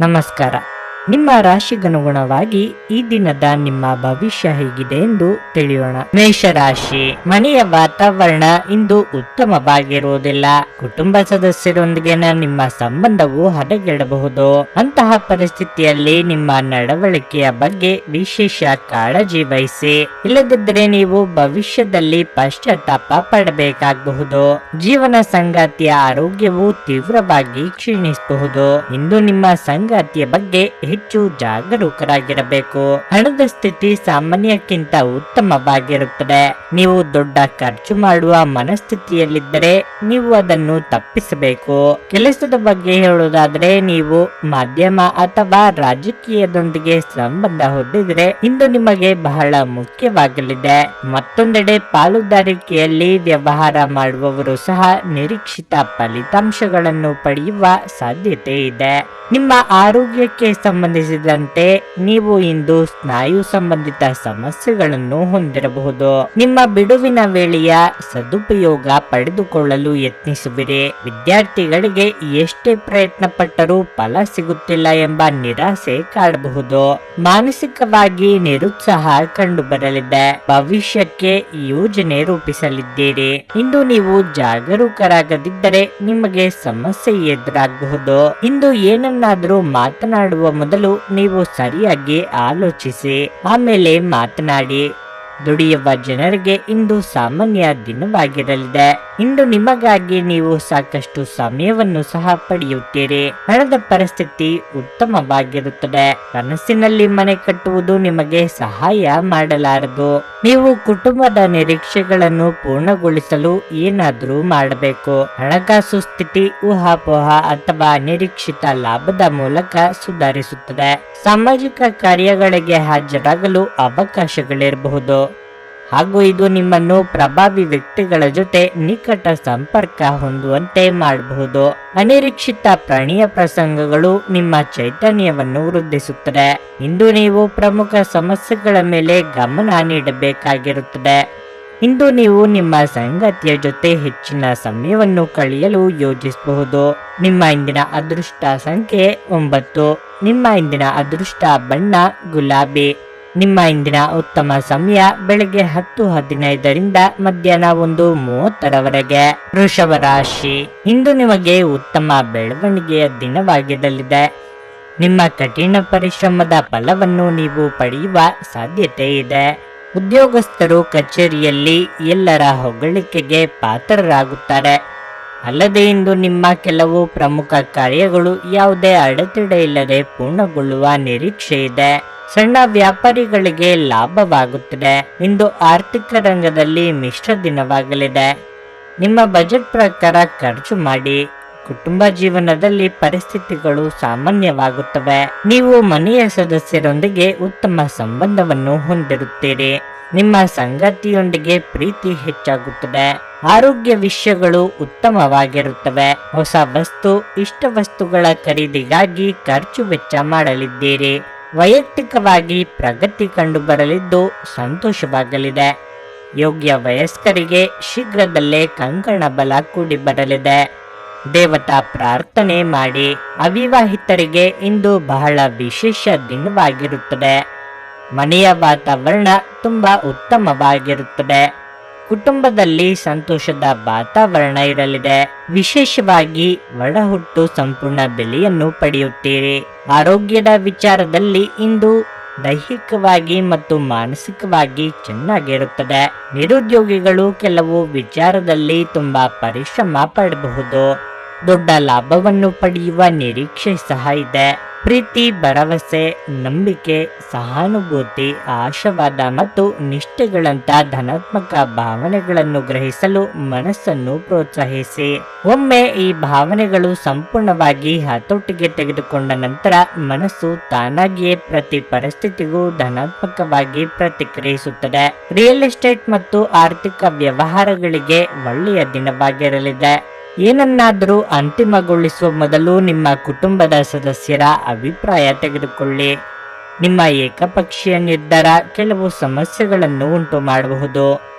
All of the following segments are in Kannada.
ನಮಸ್ಕಾರ. ನಿಮ್ಮ ರಾಶಿಗನುಗುಣವಾಗಿ ಈ ದಿನದ ನಿಮ್ಮ ಭವಿಷ್ಯ ಹೇಗಿದೆ ಎಂದು ತಿಳಿಯೋಣ. ಮೇಷರಾಶಿ, ಮನೆಯ ವಾತಾವರಣ ಇಂದು ಉತ್ತಮವಾಗಿರುವುದಿಲ್ಲ. ಕುಟುಂಬ ಸದಸ್ಯರೊಂದಿಗಿನ ನಿಮ್ಮ ಸಂಬಂಧವು ಹದಗೆಡಬಹುದು. ಅಂತಹ ಪರಿಸ್ಥಿತಿಯಲ್ಲಿ ನಿಮ್ಮ ನಡವಳಿಕೆಯ ಬಗ್ಗೆ ವಿಶೇಷ ಕಾಳಜಿ ವಹಿಸಿ. ಇಲ್ಲದಿದ್ದರೆ ನೀವು ಭವಿಷ್ಯದಲ್ಲಿ ಪಶ್ಚಾತ್ತಾಪ ಪಡಬೇಕಾಗಬಹುದು. ಜೀವನ ಸಂಗಾತಿಯ ಆರೋಗ್ಯವು ತೀವ್ರವಾಗಿ ಕ್ಷೀಣಿಸಬಹುದು. ಇಂದು ನಿಮ್ಮ ಸಂಗಾತಿಯ ಬಗ್ಗೆ ಹೆಚ್ಚು ಜಾಗರೂಕರಾಗಿರಬೇಕು. ಹಣದ ಸ್ಥಿತಿ ಸಾಮಾನ್ಯಕ್ಕಿಂತ ಉತ್ತಮವಾಗಿರುತ್ತದೆ. ನೀವು ದೊಡ್ಡ ಖರ್ಚು ಮಾಡುವ ಮನಸ್ಥಿತಿಯಲ್ಲಿದ್ದರೆ ನೀವು ಅದನ್ನು ತಪ್ಪಿಸಬೇಕು. ಕೆಲಸದ ಬಗ್ಗೆ ಹೇಳುವುದಾದ್ರೆ ನೀವು ಮಾಧ್ಯಮ ಅಥವಾ ರಾಜಕೀಯದೊಂದಿಗೆ ಸಂಬಂಧ ಹೊಂದಿದ್ರೆ ಇಂದು ನಿಮಗೆ ಬಹಳ ಮುಖ್ಯವಾಗಲಿದೆ. ಮತ್ತೊಂದೆಡೆ ಪಾಲುದಾರಿಕೆಯಲ್ಲಿ ವ್ಯವಹಾರ ಮಾಡುವವರು ಸಹ ನಿರೀಕ್ಷಿತ ಫಲಿತಾಂಶಗಳನ್ನು ಪಡೆಯುವ ಸಾಧ್ಯತೆ ಇದೆ ನಿಮ್ಮ ಆರೋಗ್ಯಕ್ಕೆ ಸಂಬಂಧಿಸಿದಂತೆ ನೀವು ಇಂದು ಸ್ನಾಯು ಸಂಬಂಧಿತ ಸಮಸ್ಯೆಗಳನ್ನು ಹೊಂದಿರಬಹುದು. ನಿಮ್ಮ ಬಿಡುವಿನ ವೇಳೆಯ ಸದುಪಯೋಗ ಪಡೆದುಕೊಳ್ಳಲು ಯತ್ನಿಸುವಿರಿ. ವಿದ್ಯಾರ್ಥಿಗಳಿಗೆ ಎಷ್ಟೇ ಪ್ರಯತ್ನ ಪಟ್ಟರೂ ಫಲ ಸಿಗುತ್ತಿಲ್ಲ ಎಂಬ ನಿರಾಸೆ ಕಾಡಬಹುದು. ಮಾನಸಿಕವಾಗಿ ನಿರುತ್ಸಾಹ ಕಂಡು ಬರಲಿದೆ ಭವಿಷ್ಯಕ್ಕೆ ಯೋಜನೆ ರೂಪಿಸಲಿದ್ದೀರಿ. ಇಂದು ನೀವು ಜಾಗರೂಕರಾಗದಿದ್ದರೆ ನಿಮಗೆ ಸಮಸ್ಯೆ ಎದುರಾಗಬಹುದು. ಇಂದು ಏನನ್ನಾದರೂ ಮಾತನಾಡುವ ಮೊದಲು ನೀವು ಸರಿಯಾಗಿ ಆಲೋಚಿಸಿ ಆಮೇಲೆ ಮಾತನಾಡಿ. ದುಡಿಯುವ ಜನರಿಗೆ ಇಂದು ಸಾಮಾನ್ಯ ದಿನವಾಗಿರಲಿದೆ. ಇಂದು ನಿಮಗಾಗಿ ನೀವು ಸಾಕಷ್ಟು ಸಮಯವನ್ನು ಸಹ ಪಡೆಯುತ್ತೀರಿ. ಹಣದ ಪರಿಸ್ಥಿತಿ ಉತ್ತಮವಾಗಿರುತ್ತದೆ. ಕನಸಿನಲ್ಲಿ ಮನೆ ಕಟ್ಟುವುದು ನಿಮಗೆ ಸಹಾಯ ಮಾಡಲಾರದು. ನೀವು ಕುಟುಂಬದ ನಿರೀಕ್ಷೆಗಳನ್ನು ಪೂರ್ಣಗೊಳಿಸಲು ಏನಾದರೂ ಮಾಡಬೇಕು. ಹಣಕಾಸು ಸ್ಥಿತಿ ಊಹಾಪೋಹ ಅಥವಾ ನಿರೀಕ್ಷಿತ ಲಾಭದ ಮೂಲಕ ಸುಧಾರಿಸುತ್ತದೆ. ಸಾಮಾಜಿಕ ಕಾರ್ಯಗಳಿಗೆ ಹಾಜರಾಗಲು ಅವಕಾಶಗಳಿರಬಹುದು. ಹಾಗೂ ಇದು ನಿಮ್ಮನ್ನು ಪ್ರಭಾವಿ ವ್ಯಕ್ತಿಗಳ ಜೊತೆ ನಿಕಟ ಸಂಪರ್ಕ ಹೊಂದುವಂತೆ ಮಾಡಬಹುದು. ಅನಿರೀಕ್ಷಿತ ಪ್ರಾಣಿಯ ಪ್ರಸಂಗಗಳು ನಿಮ್ಮ ಚೈತನ್ಯವನ್ನು ವೃದ್ಧಿಸುತ್ತದೆ. ಇಂದು ನೀವು ಪ್ರಮುಖ ಸಮಸ್ಯೆಗಳ ಮೇಲೆ ಗಮನ ನೀಡಬೇಕಾಗಿರುತ್ತದೆ. ಇಂದು ನೀವು ನಿಮ್ಮ ಸಂಗತಿಯ ಜೊತೆ ಹೆಚ್ಚಿನ ಸಮಯವನ್ನು ಕಳೆಯಲು ಯೋಜಿಸಬಹುದು. ನಿಮ್ಮ ಇಂದಿನ ಅದೃಷ್ಟ ಸಂಖ್ಯೆ ಒಂಬತ್ತು. ನಿಮ್ಮ ಇಂದಿನ ಅದೃಷ್ಟ ಬಣ್ಣ ಗುಲಾಬಿ. ನಿಮ್ಮ ಇಂದಿನ ಉತ್ತಮ ಸಮಯ ಬೆಳಗ್ಗೆ ಹತ್ತು ಹದಿನೈದರಿಂದ ಮಧ್ಯಾಹ್ನ ಒಂದು ಮೂವತ್ತರವರೆಗೆ. ವೃಷಭ ರಾಶಿ. ಇಂದು ನಿಮಗೆ ಉತ್ತಮ ಬೆಳವಣಿಗೆಯ ದಿನವಾಗಿರಲಿದೆ. ನಿಮ್ಮ ಕಠಿಣ ಪರಿಶ್ರಮದ ಫಲವನ್ನು ನೀವು ಪಡೆಯುವ ಸಾಧ್ಯತೆ ಇದೆ. ಉದ್ಯೋಗಸ್ಥರು ಕಚೇರಿಯಲ್ಲಿ ಎಲ್ಲರ ಹೊಗಳಿಕೆಗೆ ಪಾತ್ರರಾಗುತ್ತಾರೆ. ಅಲ್ಲದೆ ಇಂದು ನಿಮ್ಮ ಕೆಲವು ಪ್ರಮುಖ ಕಾರ್ಯಗಳು ಯಾವುದೇ ಅಡೆತಡೆ ಇಲ್ಲದೆ ಪೂರ್ಣಗೊಳ್ಳುವ ನಿರೀಕ್ಷೆ ಇದೆ. ಸಣ್ಣ ವ್ಯಾಪಾರಿಗಳಿಗೆ ಲಾಭವಾಗುತ್ತದೆ. ಇಂದು ಆರ್ಥಿಕ ರಂಗದಲ್ಲಿ ಮಿಶ್ರ ದಿನವಾಗಲಿದೆ. ನಿಮ್ಮ ಬಜೆಟ್ ಪ್ರಕಾರ ಖರ್ಚು ಮಾಡಿ. ಕುಟುಂಬ ಜೀವನದಲ್ಲಿ ಪರಿಸ್ಥಿತಿಗಳು ಸಾಮಾನ್ಯವಾಗುತ್ತವೆ. ನೀವು ಮನೆಯ ಸದಸ್ಯರೊಂದಿಗೆ ಉತ್ತಮ ಸಂಬಂಧವನ್ನು ಹೊಂದಿರುತ್ತೀರಿ. ನಿಮ್ಮ ಸಂಗತಿಯೊಂದಿಗೆ ಪ್ರೀತಿ ಹೆಚ್ಚಾಗುತ್ತದೆ. ಆರೋಗ್ಯ ವಿಷಯಗಳು ಉತ್ತಮವಾಗಿರುತ್ತವೆ. ಹೊಸ ವಸ್ತು, ಇಷ್ಟ ವಸ್ತುಗಳ ಖರೀದಿಗಾಗಿ ಖರ್ಚು ವೆಚ್ಚ ಮಾಡಲಿದ್ದೀರಿ. ವೈಯಕ್ತಿಕವಾಗಿ ಪ್ರಗತಿ ಕಂಡುಬರಲಿದ್ದು ಸಂತೋಷವಾಗಲಿದೆ. ಯೋಗ್ಯ ವಯಸ್ಕರಿಗೆ ಶೀಘ್ರದಲ್ಲೇ ಕಂಕಣ ಬಲ ಕೂಡಿ ಬರಲಿದೆ. ದೇವತಾ ಪ್ರಾರ್ಥನೆ ಮಾಡಿ ಅವಿವಾಹಿತರಿಗೆ ಇಂದು ಬಹಳ ವಿಶೇಷ ದಿನವಾಗಿರುತ್ತದೆ. ಮನೆಯ ವಾತಾವರಣ ತುಂಬಾ ಉತ್ತಮವಾಗಿರುತ್ತದೆ. ಕುಟುಂಬದಲ್ಲಿ ಸಂತೋಷದ ವಾತಾವರಣ ಇರಲಿದೆ. ವಿಶೇಷವಾಗಿ ಒಳಹುಟ್ಟು ಸಂಪೂರ್ಣ ಬೆಲೆಯನ್ನು ಪಡೆಯುತ್ತೀರಿ. ಆರೋಗ್ಯದ ವಿಚಾರದಲ್ಲಿ ಇಂದು ದೈಹಿಕವಾಗಿ ಮತ್ತು ಮಾನಸಿಕವಾಗಿ ಚೆನ್ನಾಗಿರುತ್ತದೆ. ನಿರುದ್ಯೋಗಿಗಳು ಕೆಲವು ವಿಚಾರದಲ್ಲಿ ತುಂಬಾ ಪರಿಶ್ರಮ ಪಡಬಹುದು. ದೊಡ್ಡ ಲಾಭವನ್ನು ಪಡೆಯುವ ನಿರೀಕ್ಷೆ ಸಹ ಇದೆ. ಪ್ರೀತಿ, ಭರವಸೆ, ನಂಬಿಕೆ, ಸಹಾನುಭೂತಿ, ಆಶಾವಾದ ಮತ್ತು ನಿಷ್ಠೆಗಳಂತಹ ಧನಾತ್ಮಕ ಭಾವನೆಗಳನ್ನು ಗ್ರಹಿಸಲು ಮನಸ್ಸನ್ನು ಪ್ರೋತ್ಸಾಹಿಸಿ. ಒಮ್ಮೆ ಈ ಭಾವನೆಗಳು ಸಂಪೂರ್ಣವಾಗಿ ಹತೋಟಿಗೆ ತೆಗೆದುಕೊಂಡ ನಂತರ ಮನಸ್ಸು ತಾನಾಗಿಯೇ ಪ್ರತಿ ಪರಿಸ್ಥಿತಿಗೂ ಧನಾತ್ಮಕವಾಗಿ ಪ್ರತಿಕ್ರಿಯಿಸುತ್ತದೆ. ರಿಯಲ್ ಎಸ್ಟೇಟ್ ಮತ್ತು ಆರ್ಥಿಕ ವ್ಯವಹಾರಗಳಿಗೆ ಒಳ್ಳೆಯ ದಿನವಾಗಿರಲಿದೆ. ಏನನ್ನಾದರೂ ಅಂತಿಮಗೊಳಿಸುವ ಮೊದಲು ನಿಮ್ಮ ಕುಟುಂಬದ ಸದಸ್ಯರ ಅಭಿಪ್ರಾಯ ತೆಗೆದುಕೊಳ್ಳಿ. ನಿಮ್ಮ ಏಕಪಕ್ಷೀಯ ನಿರ್ಧಾರ ಕೆಲವು ಸಮಸ್ಯೆಗಳನ್ನು ಉಂಟು ಮಾಡಬಹುದು.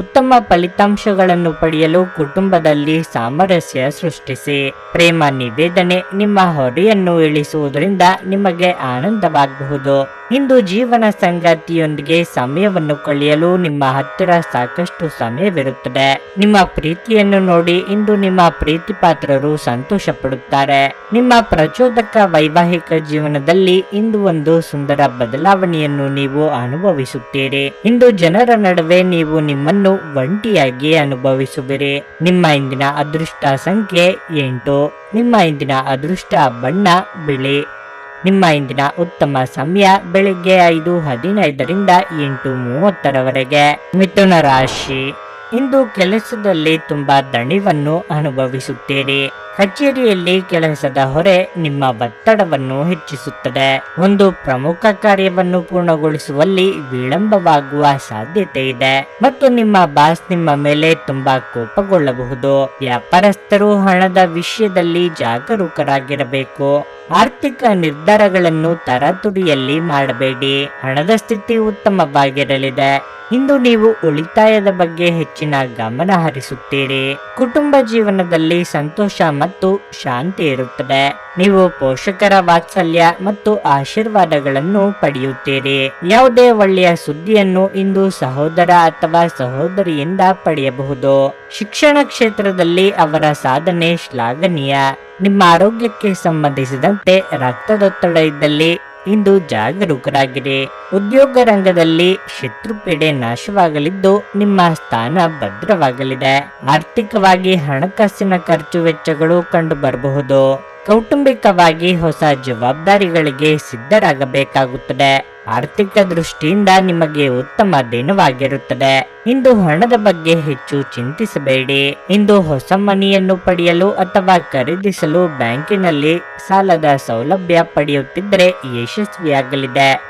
ಉತ್ತಮ ಫಲಿತಾಂಶಗಳನ್ನು ಪಡೆಯಲು ಕುಟುಂಬದಲ್ಲಿ ಸಾಮರಸ್ಯ ಸೃಷ್ಟಿಸಿ. ಪ್ರೇಮ ನಿವೇದನೆ ನಿಮ್ಮ ಹೊರೆಯನ್ನು ಇಳಿಸುವುದರಿಂದ ನಿಮಗೆ ಆನಂದವಾಗಬಹುದು. ಇಂದು ಜೀವನ ಸಂಗಾತಿಯೊಂದಿಗೆ ಸಮಯವನ್ನು ಕಳೆಯಲು ನಿಮ್ಮ ಹತ್ತಿರ ಸಾಕಷ್ಟು ಸಮಯವಿರುತ್ತದೆ. ನಿಮ್ಮ ಪ್ರೀತಿಯನ್ನು ನೋಡಿ ಇಂದು ನಿಮ್ಮ ಪ್ರೀತಿ ಪಾತ್ರರು ಸಂತೋಷ ಪಡುತ್ತಾರೆ ನಿಮ್ಮ ಪ್ರಚೋದಕ ವೈವಾಹಿಕ ಜೀವನದಲ್ಲಿ ಇಂದು ಒಂದು ಸುಂದರ ಬದಲಾವಣೆಯನ್ನು ನೀವು ಅನುಭವಿಸುತ್ತೀರಿ. ಇಂದು ಜನರ ನಡುವೆ ನೀವು ನಿಮ್ಮನ್ನು ಒಂಟಿಯಾಗಿ ಅನುಭವಿಸುವಿರಿ. ನಿಮ್ಮ ಇಂದಿನ ಅದೃಷ್ಟ ಸಂಖ್ಯೆ ಎಂಟು. ನಿಮ್ಮ ಇಂದಿನ ಅದೃಷ್ಟ ಬಣ್ಣ ಬಿಳಿ. ನಿಮ್ಮ ಇಂದಿನ ಉತ್ತಮ ಸಮಯ ಬೆಳಿಗ್ಗೆ ಐದು ಹದಿನೈದರಿಂದ ಎಂಟು ಮೂವತ್ತರವರೆಗೆ. ಮಿಥುನ ರಾಶಿ. ಇಂದು ಕೆಲಸದಲ್ಲಿ ತುಂಬಾ ದಣಿವನ್ನು ಅನುಭವಿಸುತ್ತೀರಿ. ಕಚೇರಿಯಲ್ಲಿ ಕೆಲಸದ ಹೊರೆ ನಿಮ್ಮ ಒತ್ತಡವನ್ನು ಹೆಚ್ಚಿಸುತ್ತದೆ. ಒಂದು ಪ್ರಮುಖ ಕಾರ್ಯವನ್ನು ಪೂರ್ಣಗೊಳಿಸುವಲ್ಲಿ ವಿಳಂಬವಾಗುವ ಸಾಧ್ಯತೆ ಇದೆ. ಮತ್ತು ನಿಮ್ಮ ಬಾಸ್ ನಿಮ್ಮ ಮೇಲೆ ತುಂಬಾ ಕೋಪಗೊಳ್ಳಬಹುದು. ವ್ಯಾಪಾರಸ್ಥರು ಹಣದ ವಿಷಯದಲ್ಲಿ ಜಾಗರೂಕರಾಗಿರಬೇಕು. ಆರ್ಥಿಕ ನಿರ್ಧಾರಗಳನ್ನು ತರಾತುರಿಯಲ್ಲಿ ಮಾಡಬೇಡಿ. ಹಣದ ಸ್ಥಿತಿ ಉತ್ತಮವಾಗಿರಲಿದೆ. ಇಂದು ನೀವು ಉಳಿತಾಯದ ಬಗ್ಗೆ ಹೆಚ್ಚಿನ ಗಮನ ಹರಿಸುತ್ತೀರಿ. ಕುಟುಂಬ ಜೀವನದಲ್ಲಿ ಸಂತೋಷ ಮತ್ತು ಶಾಂತಿ ಇರುತ್ತದೆ. ನೀವು ಪೋಷಕರ ವಾತ್ಸಲ್ಯ ಮತ್ತು ಆಶೀರ್ವಾದಗಳನ್ನು ಪಡೆಯುತ್ತೀರಿ. ಯಾವುದೇ ಒಳ್ಳೆಯ ಸುದ್ದಿಯನ್ನು ಇಂದು ಸಹೋದರ ಅಥವಾ ಸಹೋದರಿಯಿಂದ ಪಡೆಯಬಹುದು. ಶಿಕ್ಷಣ ಕ್ಷೇತ್ರದಲ್ಲಿ ಅವರ ಸಾಧನೆ ಶ್ಲಾಘನೀಯ. ನಿಮ್ಮ ಆರೋಗ್ಯಕ್ಕೆ ಸಂಬಂಧಿಸಿದಂತೆ ರಕ್ತದೊತ್ತಡ ಇದ್ದಲ್ಲಿ ಇಂದು ಜಾಗರೂಕರಾಗಿರಿ. ಉದ್ಯೋಗ ರಂಗದಲ್ಲಿ ಶತ್ರುಪೀಡೆ ನಾಶವಾಗಲಿದ್ದು ನಿಮ್ಮ ಸ್ಥಾನ ಭದ್ರವಾಗಲಿದೆ. ಆರ್ಥಿಕವಾಗಿ ಹಣಕಾಸಿನ ಖರ್ಚು ವೆಚ್ಚಗಳು ಕಂಡು ಬರಬಹುದು ಕೌಟುಂಬಿಕವಾಗಿ ಹೊಸ ಜವಾಬ್ದಾರಿಗಳಿಗೆ ಸಿದ್ಧರಾಗಬೇಕಾಗುತ್ತದೆ. ಆರ್ಥಿಕ ದೃಷ್ಟಿಯಿಂದ ನಿಮಗೆ ಉತ್ತಮ ದಿನವಾಗಿರುತ್ತದೆ. ಇಂದು ಹಣದ ಬಗ್ಗೆ ಹೆಚ್ಚು ಚಿಂತಿಸಬೇಡಿ. ಇಂದು ಹೊಸ ಮನೆಯನ್ನು ಪಡೆಯಲು ಅಥವಾ ಖರೀದಿಸಲು ಬ್ಯಾಂಕಿನಲ್ಲಿ ಸಾಲದ ಸೌಲಭ್ಯ ಪಡೆಯುತ್ತಿದ್ದರೆ ಯಶಸ್ವಿಯಾಗಲಿದೆ.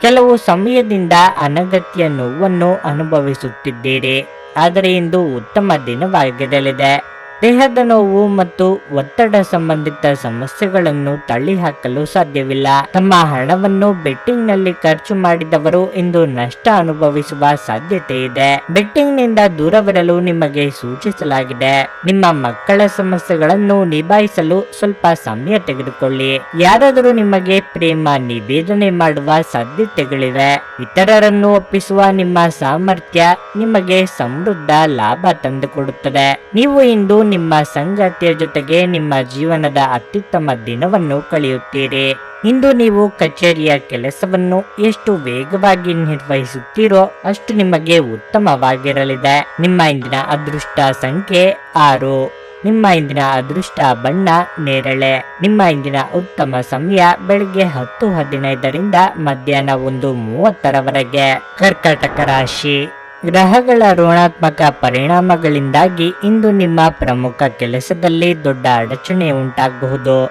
ಕೆಲವು ಸಮಯದಿಂದ ಅನಗತ್ಯ ನೋವನ್ನು ಅನುಭವಿಸುತ್ತಿದ್ದೀರಿ. ಆದರೆ ಇಂದು ಉತ್ತಮ ದಿನವಾಗಿರಲಿದೆ. ದೇಹದ ನೋವು ಮತ್ತು ಒತ್ತಡ ಸಂಬಂಧಿತ ಸಮಸ್ಯೆಗಳನ್ನು ತಳ್ಳಿಹಾಕಲು ಸಾಧ್ಯವಿಲ್ಲ. ತಮ್ಮ ಹಣವನ್ನು ಬೆಟ್ಟಿಂಗ್ನಲ್ಲಿ ಖರ್ಚು ಮಾಡಿದವರು ಇಂದು ನಷ್ಟ ಅನುಭವಿಸುವ ಸಾಧ್ಯತೆ ಇದೆ. ಬೆಟ್ಟಿಂಗ್ನಿಂದ ದೂರವಿರಲು ನಿಮಗೆ ಸೂಚಿಸಲಾಗಿದೆ. ನಿಮ್ಮ ಮಕ್ಕಳ ಸಮಸ್ಯೆಗಳನ್ನು ನಿಭಾಯಿಸಲು ಸ್ವಲ್ಪ ಸಮಯ ತೆಗೆದುಕೊಳ್ಳಿ. ಯಾರಾದರೂ ನಿಮಗೆ ಪ್ರೇಮ ನಿವೇದನೆ ಮಾಡುವ ಸಾಧ್ಯತೆಗಳಿವೆ. ಇತರರನ್ನು ಒಪ್ಪಿಸುವ ನಿಮ್ಮ ಸಾಮರ್ಥ್ಯ ನಿಮಗೆ ಸಮೃದ್ಧ ಲಾಭ ತಂದುಕೊಡುತ್ತದೆ. ನೀವು ಇಂದು ನಿಮ್ಮ ಸಂಗಾತಿಯ ಜೊತೆಗೆ ನಿಮ್ಮ ಜೀವನದ ಅತ್ಯುತ್ತಮ ದಿನವನ್ನು ಕಳೆಯುತ್ತೀರಿ. ಇಂದು ನೀವು ಕಚೇರಿಯ ಕೆಲಸವನ್ನು ಎಷ್ಟು ವೇಗವಾಗಿ ನಿರ್ವಹಿಸುತ್ತೀರೋ ಅಷ್ಟು ನಿಮಗೆ ಉತ್ತಮವಾಗಿರಲಿದೆ. ನಿಮ್ಮ ಇಂದಿನ ಅದೃಷ್ಟ ಸಂಖ್ಯೆ ಆರು. ನಿಮ್ಮ ಇಂದಿನ ಅದೃಷ್ಟ ಬಣ್ಣ ನೇರಳೆ. ನಿಮ್ಮ ಇಂದಿನ ಉತ್ತಮ ಸಮಯ ಬೆಳಿಗ್ಗೆ ಹತ್ತು ಹದಿನೈದರಿಂದ ಮಧ್ಯಾಹ್ನ ಒಂದು ಮೂವತ್ತರವರೆಗೆ. ಕರ್ಕಾಟಕ ರಾಶಿ. ಗ್ರಹಗಳ ಋಣಾತ್ಮಕ ಪರಿಣಾಮಗಳಿಂದಾಗಿ ಇಂದು ನಿಮ್ಮ ಪ್ರಮುಖ ಕೆಲಸದಲ್ಲಿ ದೊಡ್ಡ ಅಡಚಣೆ ಉಂಟಾಗಬಹುದು.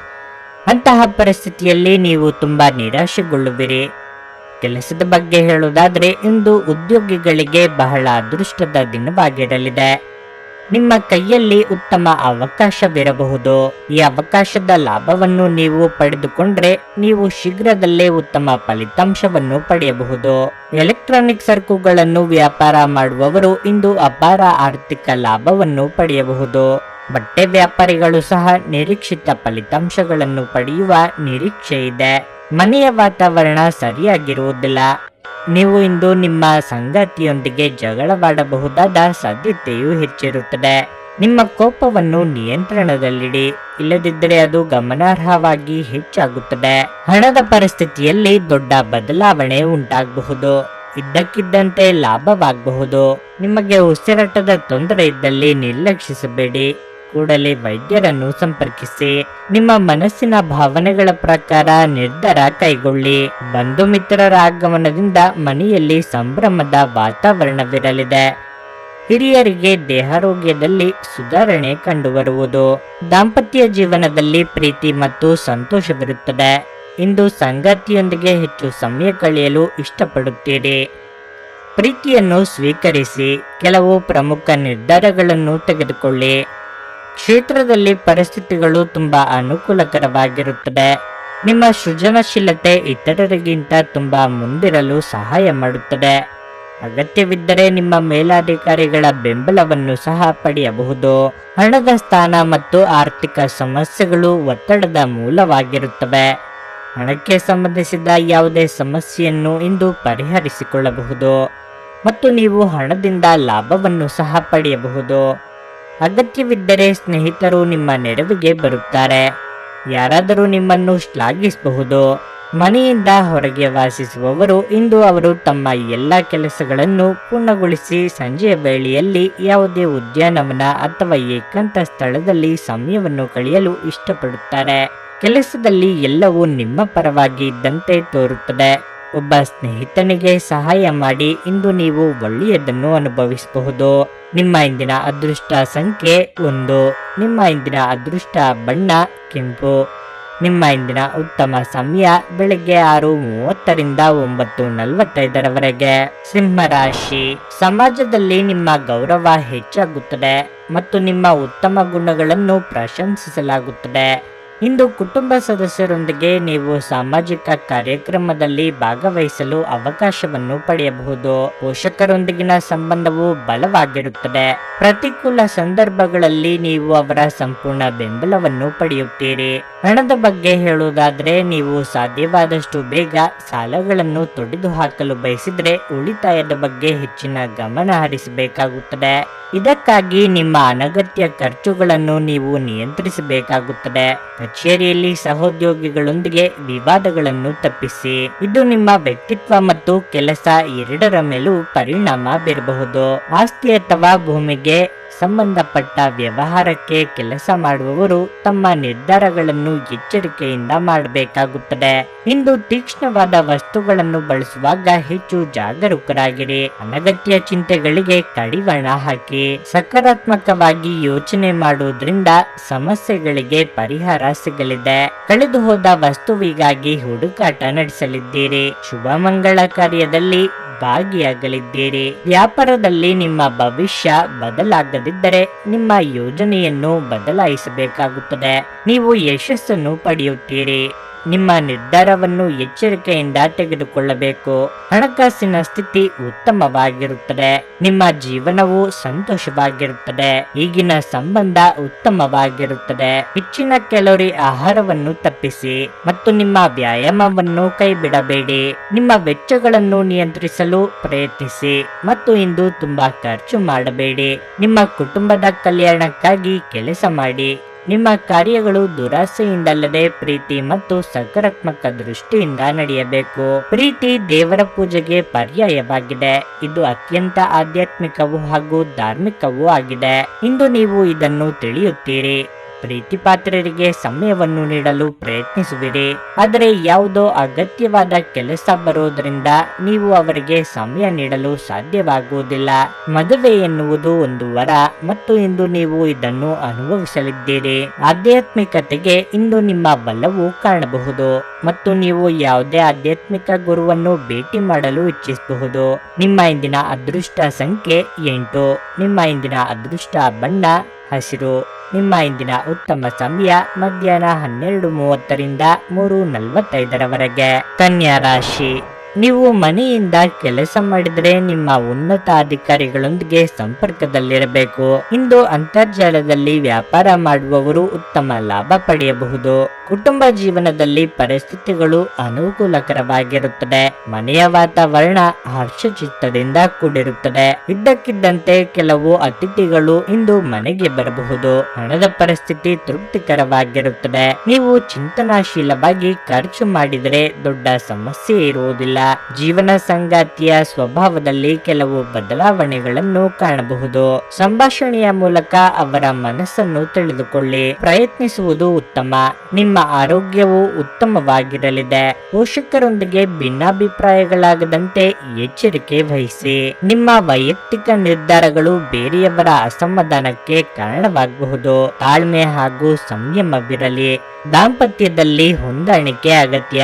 ಅಂತಹ ಪರಿಸ್ಥಿತಿಯಲ್ಲಿ ನೀವು ತುಂಬಾ ನಿರಾಶೆಗೊಳ್ಳುವಿರಿ. ಕೆಲಸದ ಬಗ್ಗೆ ಹೇಳುವುದಾದರೆ ಇಂದು ಉದ್ಯೋಗಿಗಳಿಗೆ ಬಹಳ ಅದೃಷ್ಟದ ದಿನವಾಗಿರಲಿದೆ. ನಿಮ್ಮ ಕೈಯಲ್ಲಿ ಉತ್ತಮ ಅವಕಾಶವಿರಬಹುದು. ಈ ಅವಕಾಶದ ಲಾಭವನ್ನು ನೀವು ಪಡೆದುಕೊಂಡ್ರೆ ನೀವು ಶೀಘ್ರದಲ್ಲೇ ಉತ್ತಮ ಫಲಿತಾಂಶವನ್ನು ಪಡೆಯಬಹುದು. ಎಲೆಕ್ಟ್ರಾನಿಕ್ ಸರಕುಗಳನ್ನು ವ್ಯಾಪಾರ ಮಾಡುವವರು ಇಂದು ಅಪಾರ ಆರ್ಥಿಕ ಲಾಭವನ್ನು ಪಡೆಯಬಹುದು. ಬಟ್ಟೆ ವ್ಯಾಪಾರಿಗಳು ಸಹ ನಿರೀಕ್ಷಿತ ಫಲಿತಾಂಶಗಳನ್ನು ಪಡೆಯುವ ನಿರೀಕ್ಷೆ ಇದೆ ಮನೆಯ ವಾತಾವರಣ ಸರಿಯಾಗಿರುವುದಿಲ್ಲ. ನೀವು ಇಂದು ನಿಮ್ಮ ಸಂಗಾತಿಯೊಂದಿಗೆ ಜಗಳವಾಡಬಹುದಾದ ಸಾಧ್ಯತೆಯು ಹೆಚ್ಚಿರುತ್ತದೆ. ನಿಮ್ಮ ಕೋಪವನ್ನು ನಿಯಂತ್ರಣದಲ್ಲಿಡಿ, ಇಲ್ಲದಿದ್ದರೆ ಅದು ಗಮನಾರ್ಹವಾಗಿ ಹೆಚ್ಚಾಗುತ್ತದೆ. ಹಣದ ಪರಿಸ್ಥಿತಿಯಲ್ಲಿ ದೊಡ್ಡ ಬದಲಾವಣೆ ಉಂಟಾಗಬಹುದು. ಇದ್ದಕ್ಕಿದ್ದಂತೆ ಲಾಭವಾಗಬಹುದು. ನಿಮಗೆ ಉಸಿರಾಟದ ತೊಂದರೆ ಇದ್ದಲ್ಲಿ ನಿರ್ಲಕ್ಷಿಸಬೇಡಿ. ಕೂಡಲೇ ವೈದ್ಯರನ್ನು ಸಂಪರ್ಕಿಸಿ, ನಿಮ್ಮ ಮನಸ್ಸಿನ ಭಾವನೆಗಳ ಪ್ರಕಾರ ನಿರ್ಧಾರ ಕೈಗೊಳ್ಳಿ. ಬಂಧು ಮಿತ್ರರ ಆಗಮನದಿಂದ ಮನೆಯಲ್ಲಿ ಸಂಭ್ರಮದ ವಾತಾವರಣವಿರಲಿದೆ. ಹಿರಿಯರಿಗೆ ದೇಹಾರೋಗ್ಯದಲ್ಲಿ ಸುಧಾರಣೆ ಕಂಡುಬರುವುದು. ದಾಂಪತ್ಯ ಜೀವನದಲ್ಲಿ ಪ್ರೀತಿ ಮತ್ತು ಸಂತೋಷವಿರುತ್ತದೆ. ಇಂದು ಸಂಗಾತಿಯೊಂದಿಗೆ ಹೆಚ್ಚು ಸಮಯ ಕಳೆಯಲು ಇಷ್ಟಪಡುತ್ತೀರಿ. ಪ್ರೀತಿಯನ್ನು ಸ್ವೀಕರಿಸಿ, ಕೆಲವು ಪ್ರಮುಖ ನಿರ್ಧಾರಗಳನ್ನು ತೆಗೆದುಕೊಳ್ಳಿ. ಕ್ಷೇತ್ರದಲ್ಲಿ ಪರಿಸ್ಥಿತಿಗಳು ತುಂಬಾ ಅನುಕೂಲಕರವಾಗಿರುತ್ತದೆ. ನಿಮ್ಮ ಸೃಜನಶೀಲತೆ ಇತರರಿಗಿಂತ ತುಂಬಾ ಮುಂದಿರಲು ಸಹಾಯ ಮಾಡುತ್ತದೆ. ಅಗತ್ಯವಿದ್ದರೆ ನಿಮ್ಮ ಮೇಲಾಧಿಕಾರಿಗಳ ಬೆಂಬಲವನ್ನು ಸಹ ಪಡೆಯಬಹುದು. ಹಣದ ಸ್ಥಾನ ಮತ್ತು ಆರ್ಥಿಕ ಸಮಸ್ಯೆಗಳು ಒತ್ತಡದ ಮೂಲವಾಗಿರುತ್ತವೆ. ಹಣಕ್ಕೆ ಸಂಬಂಧಿಸಿದ ಯಾವುದೇ ಸಮಸ್ಯೆಯನ್ನು ಇಂದು ಪರಿಹರಿಸಿಕೊಳ್ಳಬಹುದು. ಮತ್ತು ನೀವು ಹಣದಿಂದ ಲಾಭವನ್ನು ಸಹ ಪಡೆಯಬಹುದು. ಅಗತ್ಯವಿದ್ದರೆ ಸ್ನೇಹಿತರು ನಿಮ್ಮ ನೆರವಿಗೆ ಬರುತ್ತಾರೆ. ಯಾರಾದರೂ ನಿಮ್ಮನ್ನು ಶ್ಲಾಘಿಸಬಹುದು. ಮನೆಯಿಂದ ಹೊರಗೆ ವಾಸಿಸುವವರು ಇಂದು ಅವರು ತಮ್ಮ ಎಲ್ಲ ಕೆಲಸಗಳನ್ನು ಪೂರ್ಣಗೊಳಿಸಿ ಸಂಜೆಯ ವೇಳೆಯಲ್ಲಿ ಯಾವುದೇ ಉದ್ಯಾನವನ ಅಥವಾ ಏಕಾಂತ ಸ್ಥಳದಲ್ಲಿ ಸಮಯವನ್ನು ಕಳೆಯಲು ಇಷ್ಟಪಡುತ್ತಾರೆ. ಕೆಲಸದಲ್ಲಿ ಎಲ್ಲವೂ ನಿಮ್ಮ ಪರವಾಗಿ ಇದ್ದಂತೆ ತೋರುತ್ತದೆ. ಒಬ್ಬ ಸ್ನೇಹಿತನಿಗೆ ಸಹಾಯ ಮಾಡಿ ಇಂದು ನೀವು ಒಳ್ಳೆಯದನ್ನು ಅನುಭವಿಸಬಹುದು. ನಿಮ್ಮ ಇಂದಿನ ಅದೃಷ್ಟ ಸಂಖ್ಯೆ ಒಂದು. ನಿಮ್ಮ ಇಂದಿನ ಅದೃಷ್ಟ ಬಣ್ಣ ಕೆಂಪು. ನಿಮ್ಮ ಇಂದಿನ ಉತ್ತಮ ಸಮಯ ಬೆಳಗ್ಗೆ ಆರು ಮೂವತ್ತರಿಂದ ಒಂಬತ್ತು ನಲವತ್ತೈದರವರೆಗೆ. ಸಿಂಹರಾಶಿ ಸಮಾಜದಲ್ಲಿ ನಿಮ್ಮ ಗೌರವ ಹೆಚ್ಚಾಗುತ್ತದೆ ಮತ್ತು ನಿಮ್ಮ ಉತ್ತಮ ಗುಣಗಳನ್ನು ಪ್ರಶಂಸಿಸಲಾಗುತ್ತದೆ. ಇಂದು ಕುಟುಂಬ ಸದಸ್ಯರೊಂದಿಗೆ ನೀವು ಸಾಮಾಜಿಕ ಕಾರ್ಯಕ್ರಮದಲ್ಲಿ ಭಾಗವಹಿಸಲು ಅವಕಾಶವನ್ನು ಪಡೆಯಬಹುದು. ಪೋಷಕರೊಂದಿಗಿನ ಸಂಬಂಧವು ಬಲವಾಗಿರುತ್ತದೆ. ಪ್ರತಿಕೂಲ ಸಂದರ್ಭಗಳಲ್ಲಿ ನೀವು ಅವರ ಸಂಪೂರ್ಣ ಬೆಂಬಲವನ್ನು ಪಡೆಯುತ್ತೀರಿ. ಹಣದ ಬಗ್ಗೆ ಹೇಳುವುದಾದರೆ, ನೀವು ಸಾಧ್ಯವಾದಷ್ಟು ಬೇಗ ಸಾಲಗಳನ್ನು ತೊಡೆದು ಹಾಕಲು ಬಯಸಿದರೆ ಉಳಿತಾಯದ ಬಗ್ಗೆ ಹೆಚ್ಚಿನ ಗಮನ ಹರಿಸಬೇಕಾಗುತ್ತದೆ. ಇದಕ್ಕಾಗಿ ನಿಮ್ಮ ಅನಗತ್ಯ ಖರ್ಚುಗಳನ್ನು ನೀವು ನಿಯಂತ್ರಿಸಬೇಕಾಗುತ್ತದೆ. ಕಚೇರಿಯಲ್ಲಿ ಸಹೋದ್ಯೋಗಿಗಳೊಂದಿಗೆ ವಿವಾದಗಳನ್ನು ತಪ್ಪಿಸಿ. ಇದು ನಿಮ್ಮ ವ್ಯಕ್ತಿತ್ವ ಮತ್ತು ಕೆಲಸ ಎರಡರ ಮೇಲೂ ಪರಿಣಾಮ ಬೀರಬಹುದು. ಆಸ್ತಿ ಅಥವಾ ಭೂಮಿಗೆ ಸಂಬಂಧಪಟ್ಟ ವ್ಯವಹಾರಕ್ಕೆ ಕೆಲಸ ಮಾಡುವವರು ತಮ್ಮ ನಿರ್ಧಾರಗಳನ್ನು ಎಚ್ಚರಿಕೆಯಿಂದ ಮಾಡಬೇಕಾಗುತ್ತದೆ. ಇಂದು ತೀಕ್ಷ್ಣವಾದ ವಸ್ತುಗಳನ್ನು ಬಳಸುವಾಗ ಹೆಚ್ಚು ಜಾಗರೂಕರಾಗಿರಿ. ಅನಗತ್ಯ ಚಿಂತೆಗಳಿಗೆ ಕಡಿವಾಣ ಹಾಕಿ. ಸಕಾರಾತ್ಮಕವಾಗಿ ಯೋಚನೆ ಮಾಡುವುದರಿಂದ ಸಮಸ್ಯೆಗಳಿಗೆ ಪರಿಹಾರ ಸಿಗಲಿದೆ. ಕಳೆದು ಹೋದ ವಸ್ತುವಿಗಾಗಿ ಹುಡುಕಾಟ ನಡೆಸಲಿದ್ದೀರಿ. ಶುಭ ಮಂಗಳ ಕಾರ್ಯದಲ್ಲಿ ಭಾಗಿಯಾಗಲಿದ್ದೀರಿ. ವ್ಯಾಪಾರದಲ್ಲಿ ನಿಮ್ಮ ಭವಿಷ್ಯ ಬದಲಾಗದಿದ್ದರೆ ನಿಮ್ಮ ಯೋಜನೆಯನ್ನು ಬದಲಾಯಿಸಬೇಕಾಗುತ್ತದೆ. ನೀವು ಯಶಸ್ಸನ್ನು ಪಡೆಯುತ್ತೀರಿ. ನಿಮ್ಮ ನಿರ್ಧಾರವನ್ನು ಎಚ್ಚರಿಕೆಯಿಂದ ತೆಗೆದುಕೊಳ್ಳಬೇಕು. ಹಣಕಾಸಿನ ಸ್ಥಿತಿ ಉತ್ತಮವಾಗಿರುತ್ತದೆ. ನಿಮ್ಮ ಜೀವನವು ಸಂತೋಷವಾಗಿರುತ್ತದೆ. ಈಗಿನ ಸಂಬಂಧ ಉತ್ತಮವಾಗಿರುತ್ತದೆ. ಹೆಚ್ಚಿನ ಕ್ಯಾಲೋರಿ ಆಹಾರವನ್ನು ತಪ್ಪಿಸಿ ಮತ್ತು ನಿಮ್ಮ ವ್ಯಾಯಾಮವನ್ನು ಕೈಬಿಡಬೇಡಿ. ನಿಮ್ಮ ವೆಚ್ಚಗಳನ್ನು ನಿಯಂತ್ರಿಸಲು ಪ್ರಯತ್ನಿಸಿ ಮತ್ತು ಇಂದು ತುಂಬಾ ಖರ್ಚು ಮಾಡಬೇಡಿ. ನಿಮ್ಮ ಕುಟುಂಬದ ಕಲ್ಯಾಣಕ್ಕಾಗಿ ಕೆಲಸ ಮಾಡಿ. ನಿಮ್ಮ ಕಾರ್ಯಗಳು ದುರಾಸೆಯಿಂದಲ್ಲದೆ ಪ್ರೀತಿ ಮತ್ತು ಸಕಾರಾತ್ಮಕ ದೃಷ್ಟಿಯಿಂದ ನಡೆಯಬೇಕು. ಪ್ರೀತಿ ದೇವರ ಪೂಜೆಗೆ ಪರ್ಯಾಯವಾಗಿದೆ. ಇದು ಅತ್ಯಂತ ಆಧ್ಯಾತ್ಮಿಕವೂ ಹಾಗೂ ಧಾರ್ಮಿಕವೂ ಆಗಿದೆ. ಇಂದು ನೀವು ಇದನ್ನು ತಿಳಿಯುತ್ತೀರಿ. ಪ್ರೀತಿ ಪಾತ್ರರಿಗೆ ಸಮಯವನ್ನು ನೀಡಲು ಪ್ರಯತ್ನಿಸುವಿರಿ. ಆದರೆ ಯಾವುದೋ ಅಗತ್ಯವಾದ ಕೆಲಸ ಬರೋದ್ರಿಂದ ನೀವು ಅವರಿಗೆ ಸಮಯ ನೀಡಲು ಸಾಧ್ಯವಾಗುವುದಿಲ್ಲ. ಮದುವೆ ಎನ್ನುವುದು ಒಂದು ವರ ಮತ್ತು ಇಂದು ನೀವು ಇದನ್ನು ಅನುಭವಿಸಲಿದ್ದೀರಿ. ಆಧ್ಯಾತ್ಮಿಕತೆಗೆ ಇಂದು ನಿಮ್ಮ ಬಲವು ಕಾಣಬಹುದು ಮತ್ತು ನೀವು ಯಾವುದೇ ಆಧ್ಯಾತ್ಮಿಕ ಗುರುವನ್ನು ಭೇಟಿ ಮಾಡಲು ಇಚ್ಛಿಸಬಹುದು. ನಿಮ್ಮ ಇಂದಿನ ಅದೃಷ್ಟ ಸಂಖ್ಯೆ ಎಂಟು. ನಿಮ್ಮ ಇಂದಿನ ಅದೃಷ್ಟ ಬಣ್ಣ ಹಸಿರು. ನಿಮ್ಮ ಇಂದಿನ ಉತ್ತಮ ಸಮಯ ಮಧ್ಯಾಹ್ನ ಹನ್ನೆರಡು ಮೂವತ್ತರಿಂದ ಮೂರು ನಲವತ್ತೈದರವರೆಗೆ. ಕನ್ಯಾ ರಾಶಿ. ನೀವು ಮನೆಯಿಂದ ಕೆಲಸ ಮಾಡಿದರೆ ನಿಮ್ಮ ಉನ್ನತ ಅಧಿಕಾರಿಗಳೊಂದಿಗೆ ಸಂಪರ್ಕದಲ್ಲಿರಬೇಕು. ಇಂದು ಅಂತರ್ಜಾಲದಲ್ಲಿ ವ್ಯಾಪಾರ ಮಾಡುವವರು ಉತ್ತಮ ಲಾಭ ಪಡೆಯಬಹುದು. ಕುಟುಂಬ ಜೀವನದಲ್ಲಿ ಪರಿಸ್ಥಿತಿಗಳು ಅನುಕೂಲಕರವಾಗಿರುತ್ತದೆ. ಮನೆಯ ವಾತಾವರಣ ಹರ್ಷಚಿತ್ತದಿಂದ ಕೂಡಿರುತ್ತದೆ. ಇದ್ದಕ್ಕಿದ್ದಂತೆ ಕೆಲವು ಅತಿಥಿಗಳು ಇಂದು ಮನೆಗೆ ಬರಬಹುದು. ಹಣದ ಪರಿಸ್ಥಿತಿ ತೃಪ್ತಿಕರವಾಗಿರುತ್ತದೆ. ನೀವು ಚಿಂತನಾಶೀಲವಾಗಿ ಖರ್ಚು ಮಾಡಿದರೆ ದೊಡ್ಡ ಸಮಸ್ಯೆ ಇರುವುದಿಲ್ಲ. ಜೀವನ ಸಂಗಾತಿಯ ಸ್ವಭಾವದಲ್ಲಿ ಕೆಲವು ಬದಲಾವಣೆಗಳನ್ನು ಕಾಣಬಹುದು. ಸಂಭಾಷಣೆಯ ಮೂಲಕ ಅವರ ಮನಸ್ಸನ್ನು ತಿಳಿದುಕೊಳ್ಳಿ. ಪ್ರಯತ್ನಿಸುವುದು ಉತ್ತಮ. ನಿಮ್ಮ ಆರೋಗ್ಯವು ಉತ್ತಮವಾಗಿರಲಿದೆ. ಪೋಷಕರೊಂದಿಗೆ ಭಿನ್ನಾಭಿಪ್ರಾಯಗಳಾಗದಂತೆ ಎಚ್ಚರಿಕೆ ವಹಿಸಿ. ನಿಮ್ಮ ವೈಯಕ್ತಿಕ ನಿರ್ಧಾರಗಳು ಬೇರೆಯವರ ಅಸಮಾಧಾನಕ್ಕೆ ಕಾರಣವಾಗಬಹುದು. ತಾಳ್ಮೆ ಹಾಗೂ ಸಂಯಮವಿರಲಿ. ದಾಂಪತ್ಯದಲ್ಲಿ ಹೊಂದಾಣಿಕೆ ಅಗತ್ಯ.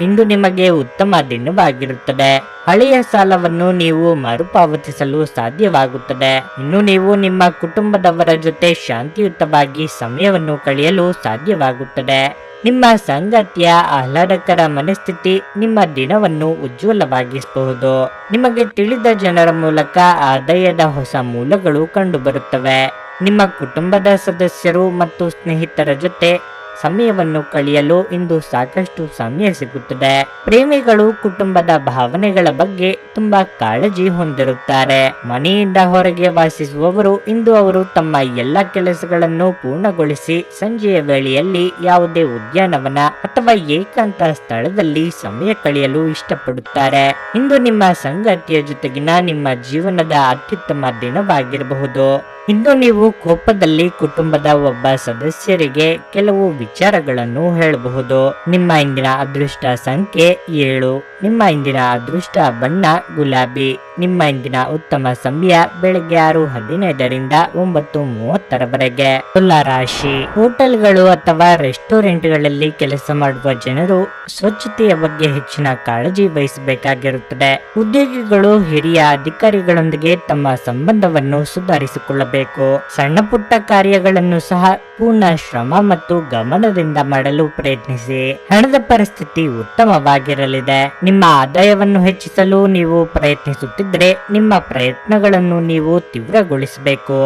ಇಂದು ನಿಮಗೆ ಉತ್ತಮ ದಿನವಾಗಿರುತ್ತದೆ. ಹಳೆಯ ಸಾಲವನ್ನು ನೀವು ಮರುಪಾವತಿಸಲು ಸಾಧ್ಯವಾಗುತ್ತದೆ. ಇನ್ನು ನೀವು ನಿಮ್ಮ ಕುಟುಂಬದವರ ಜೊತೆ ಶಾಂತಿಯುತವಾಗಿ ಸಮಯವನ್ನು ಕಳೆಯಲು ಸಾಧ್ಯವಾಗುತ್ತದೆ. ನಿಮ್ಮ ಸಂಗತಿಯ ಆಹ್ಲಾದಕರ ಮನಸ್ಥಿತಿ ನಿಮ್ಮ ದಿನವನ್ನು ಉಜ್ವಲವಾಗಿಸಬಹುದು. ನಿಮಗೆ ತಿಳಿದ ಜನರ ಮೂಲಕ ಆದಾಯದ ಹೊಸ ಮೂಲಗಳು ಕಂಡುಬರುತ್ತವೆ. ನಿಮ್ಮ ಕುಟುಂಬದ ಸದಸ್ಯರು ಮತ್ತು ಸ್ನೇಹಿತರ ಜೊತೆ ಸಮಯವನ್ನು ಕಳೆಯಲು ಇಂದು ಸಾಕಷ್ಟು ಸಮಯ ಸಿಗುತ್ತದೆ. ಪ್ರೇಮಿಗಳು ಕುಟುಂಬದ ಭಾವನೆಗಳ ಬಗ್ಗೆ ತುಂಬಾ ಕಾಳಜಿ ಹೊಂದಿರುತ್ತಾರೆ. ಮನೆಯಿಂದ ಹೊರಗೆ ವಾಸಿಸುವವರು ಇಂದು ಅವರು ತಮ್ಮ ಎಲ್ಲ ಕೆಲಸಗಳನ್ನು ಪೂರ್ಣಗೊಳಿಸಿ ಸಂಜೆಯ ವೇಳೆಯಲ್ಲಿ ಯಾವುದೇ ಉದ್ಯಾನವನ ಅಥವಾ ಏಕಾಂತ ಸ್ಥಳದಲ್ಲಿ ಸಮಯ ಕಳೆಯಲು ಇಷ್ಟಪಡುತ್ತಾರೆ. ಇಂದು ನಿಮ್ಮ ಸಂಗಾತಿಯ ಜೊತೆಗಿನ ನಿಮ್ಮ ಜೀವನದ ಅತ್ಯುತ್ತಮ ದಿನವಾಗಿರಬಹುದು. ಇಂದು ನೀವು ಕೋಪದಲ್ಲಿ ಕುಟುಂಬದ ಒಬ್ಬ ಸದಸ್ಯರಿಗೆ ಕೆಲವು ವಿಚಾರಗಳನ್ನು ಹೇಳಬಹುದು. ನಿಮ್ಮ ಇಂದಿನ ಅದೃಷ್ಟ ಸಂಖ್ಯೆ ಏಳು. ನಿಮ್ಮ ಇಂದಿನ ಅದೃಷ್ಟ ಬಣ್ಣ ಗುಲಾಬಿ. ನಿಮ್ಮ ಇಂದಿನ ಉತ್ತಮ ಸಮಯ ಬೆಳಗ್ಗೆ ಆರು ಹದಿನೈದರಿಂದ ಒಂಬತ್ತು ಮೂವತ್ತರವರೆಗೆ. ತುಲಾ ರಾಶಿ. ಹೋಟೆಲ್ಗಳು ಅಥವಾ ರೆಸ್ಟೋರೆಂಟ್ಗಳಲ್ಲಿ ಕೆಲಸ ಮಾಡುವ ಜನರು ಸ್ವಚ್ಛತೆಯ ಬಗ್ಗೆ ಹೆಚ್ಚಿನ ಕಾಳಜಿ ವಹಿಸಬೇಕಾಗಿರುತ್ತದೆ. ಉದ್ಯೋಗಿಗಳು, ಹಿರಿಯ ಅಧಿಕಾರಿಗಳೊಂದಿಗೆ ತಮ್ಮ ಸಂಬಂಧವನ್ನು ಸುಧಾರಿಸಿಕೊಳ್ಳಬೇಕು. ಸಣ್ಣ ಪುಟ್ಟ ಕಾರ್ಯಗಳನ್ನು ಸಹ ಪೂರ್ಣ ಶ್ರಮ ಮತ್ತು ಗಮನದಿಂದ ಮಾಡಲು ಪ್ರಯತ್ನಿಸಿ. ಹಣದ ಪರಿಸ್ಥಿತಿ ಉತ್ತಮವಾಗಿರಲಿದೆ. ನಿಮ್ಮ ಆದಾಯವನ್ನು ಹೆಚ್ಚಿಸಲು ನೀವು ಪ್ರಯತ್ನಿಸುತ್ತಿದ್ದರೆ ನಿಮ್ಮ ಪ್ರಯತ್ನಗಳನ್ನು ನೀವು ತೀವ್ರಗೊಳಿಸಬೇಕು.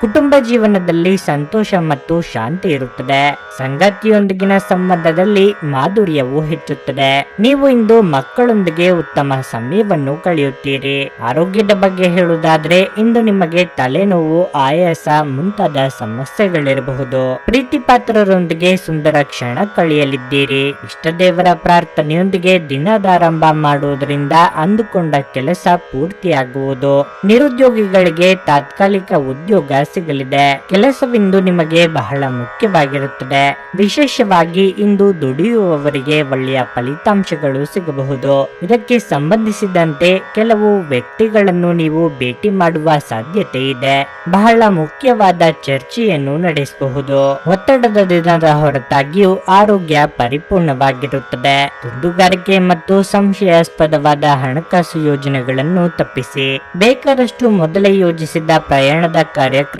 ಕುಟುಂಬ ಜೀವನದಲ್ಲಿ ಸಂತೋಷ ಮತ್ತು ಶಾಂತಿ ಇರುತ್ತದೆ. ಸಂಗತಿಯೊಂದಿಗಿನ ಸಂಬಂಧದಲ್ಲಿ ಮಾಧುರ್ಯವು ಹೆಚ್ಚುತ್ತದೆ. ನೀವು ಇಂದು ಮಕ್ಕಳೊಂದಿಗೆ ಉತ್ತಮ ಸಮಯವನ್ನು ಕಳೆಯುತ್ತೀರಿ. ಆರೋಗ್ಯದ ಬಗ್ಗೆ ಹೇಳುವುದಾದ್ರೆ, ಇಂದು ನಿಮಗೆ ತಲೆನೋವು, ಆಯಾಸ ಮುಂತಾದ ಸಮಸ್ಯೆಗಳಿರಬಹುದು. ಪ್ರೀತಿ ಪಾತ್ರರೊಂದಿಗೆ ಸುಂದರ ಕ್ಷಣ ಕಳೆಯಲಿದ್ದೀರಿ. ಇಷ್ಟ ದೇವರ ಪ್ರಾರ್ಥನೆಯೊಂದಿಗೆ ದಿನದಾರಂಭ ಮಾಡುವುದರಿಂದ ಅಂದುಕೊಂಡ ಕೆಲಸ ಪೂರ್ತಿಯಾಗುವುದು. ನಿರುದ್ಯೋಗಿಗಳಿಗೆ ತಾತ್ಕಾಲಿಕ ಉದ್ಯೋಗ ಸಿಗಲಿದೆ. ಕೆಲಸವಿಂದು ನಿಮಗೆ ಬಹಳ ಮುಖ್ಯವಾಗಿರುತ್ತದೆ. ವಿಶೇಷವಾಗಿ ಇಂದು ದುಡಿಯುವವರಿಗೆ ಒಳ್ಳೆಯ ಫಲಿತಾಂಶಗಳು ಸಿಗಬಹುದು. ಇದಕ್ಕೆ ಸಂಬಂಧಿಸಿದಂತೆ ಕೆಲವು ವ್ಯಕ್ತಿಗಳನ್ನು ನೀವು ಭೇಟಿ ಮಾಡುವ ಸಾಧ್ಯತೆ ಇದೆ. ಬಹಳ ಮುಖ್ಯವಾದ ಚರ್ಚೆಯನ್ನು ನಡೆಸಬಹುದು. ಒತ್ತಡದ ದಿನದ ಹೊರತಾಗಿಯೂ ಆರೋಗ್ಯ ಪರಿಪೂರ್ಣವಾಗಿರುತ್ತದೆ. ದುಂದುಗಾರಿಕೆ ಮತ್ತು ಸಂಶಯಾಸ್ಪದವಾದ ಹಣಕಾಸು ಯೋಜನೆಗಳನ್ನು ತಪ್ಪಿಸಿ. ಬೇಕಾದಷ್ಟು ಮೊದಲೇ ಯೋಜಿಸಿದ ಪ್ರಯಾಣದ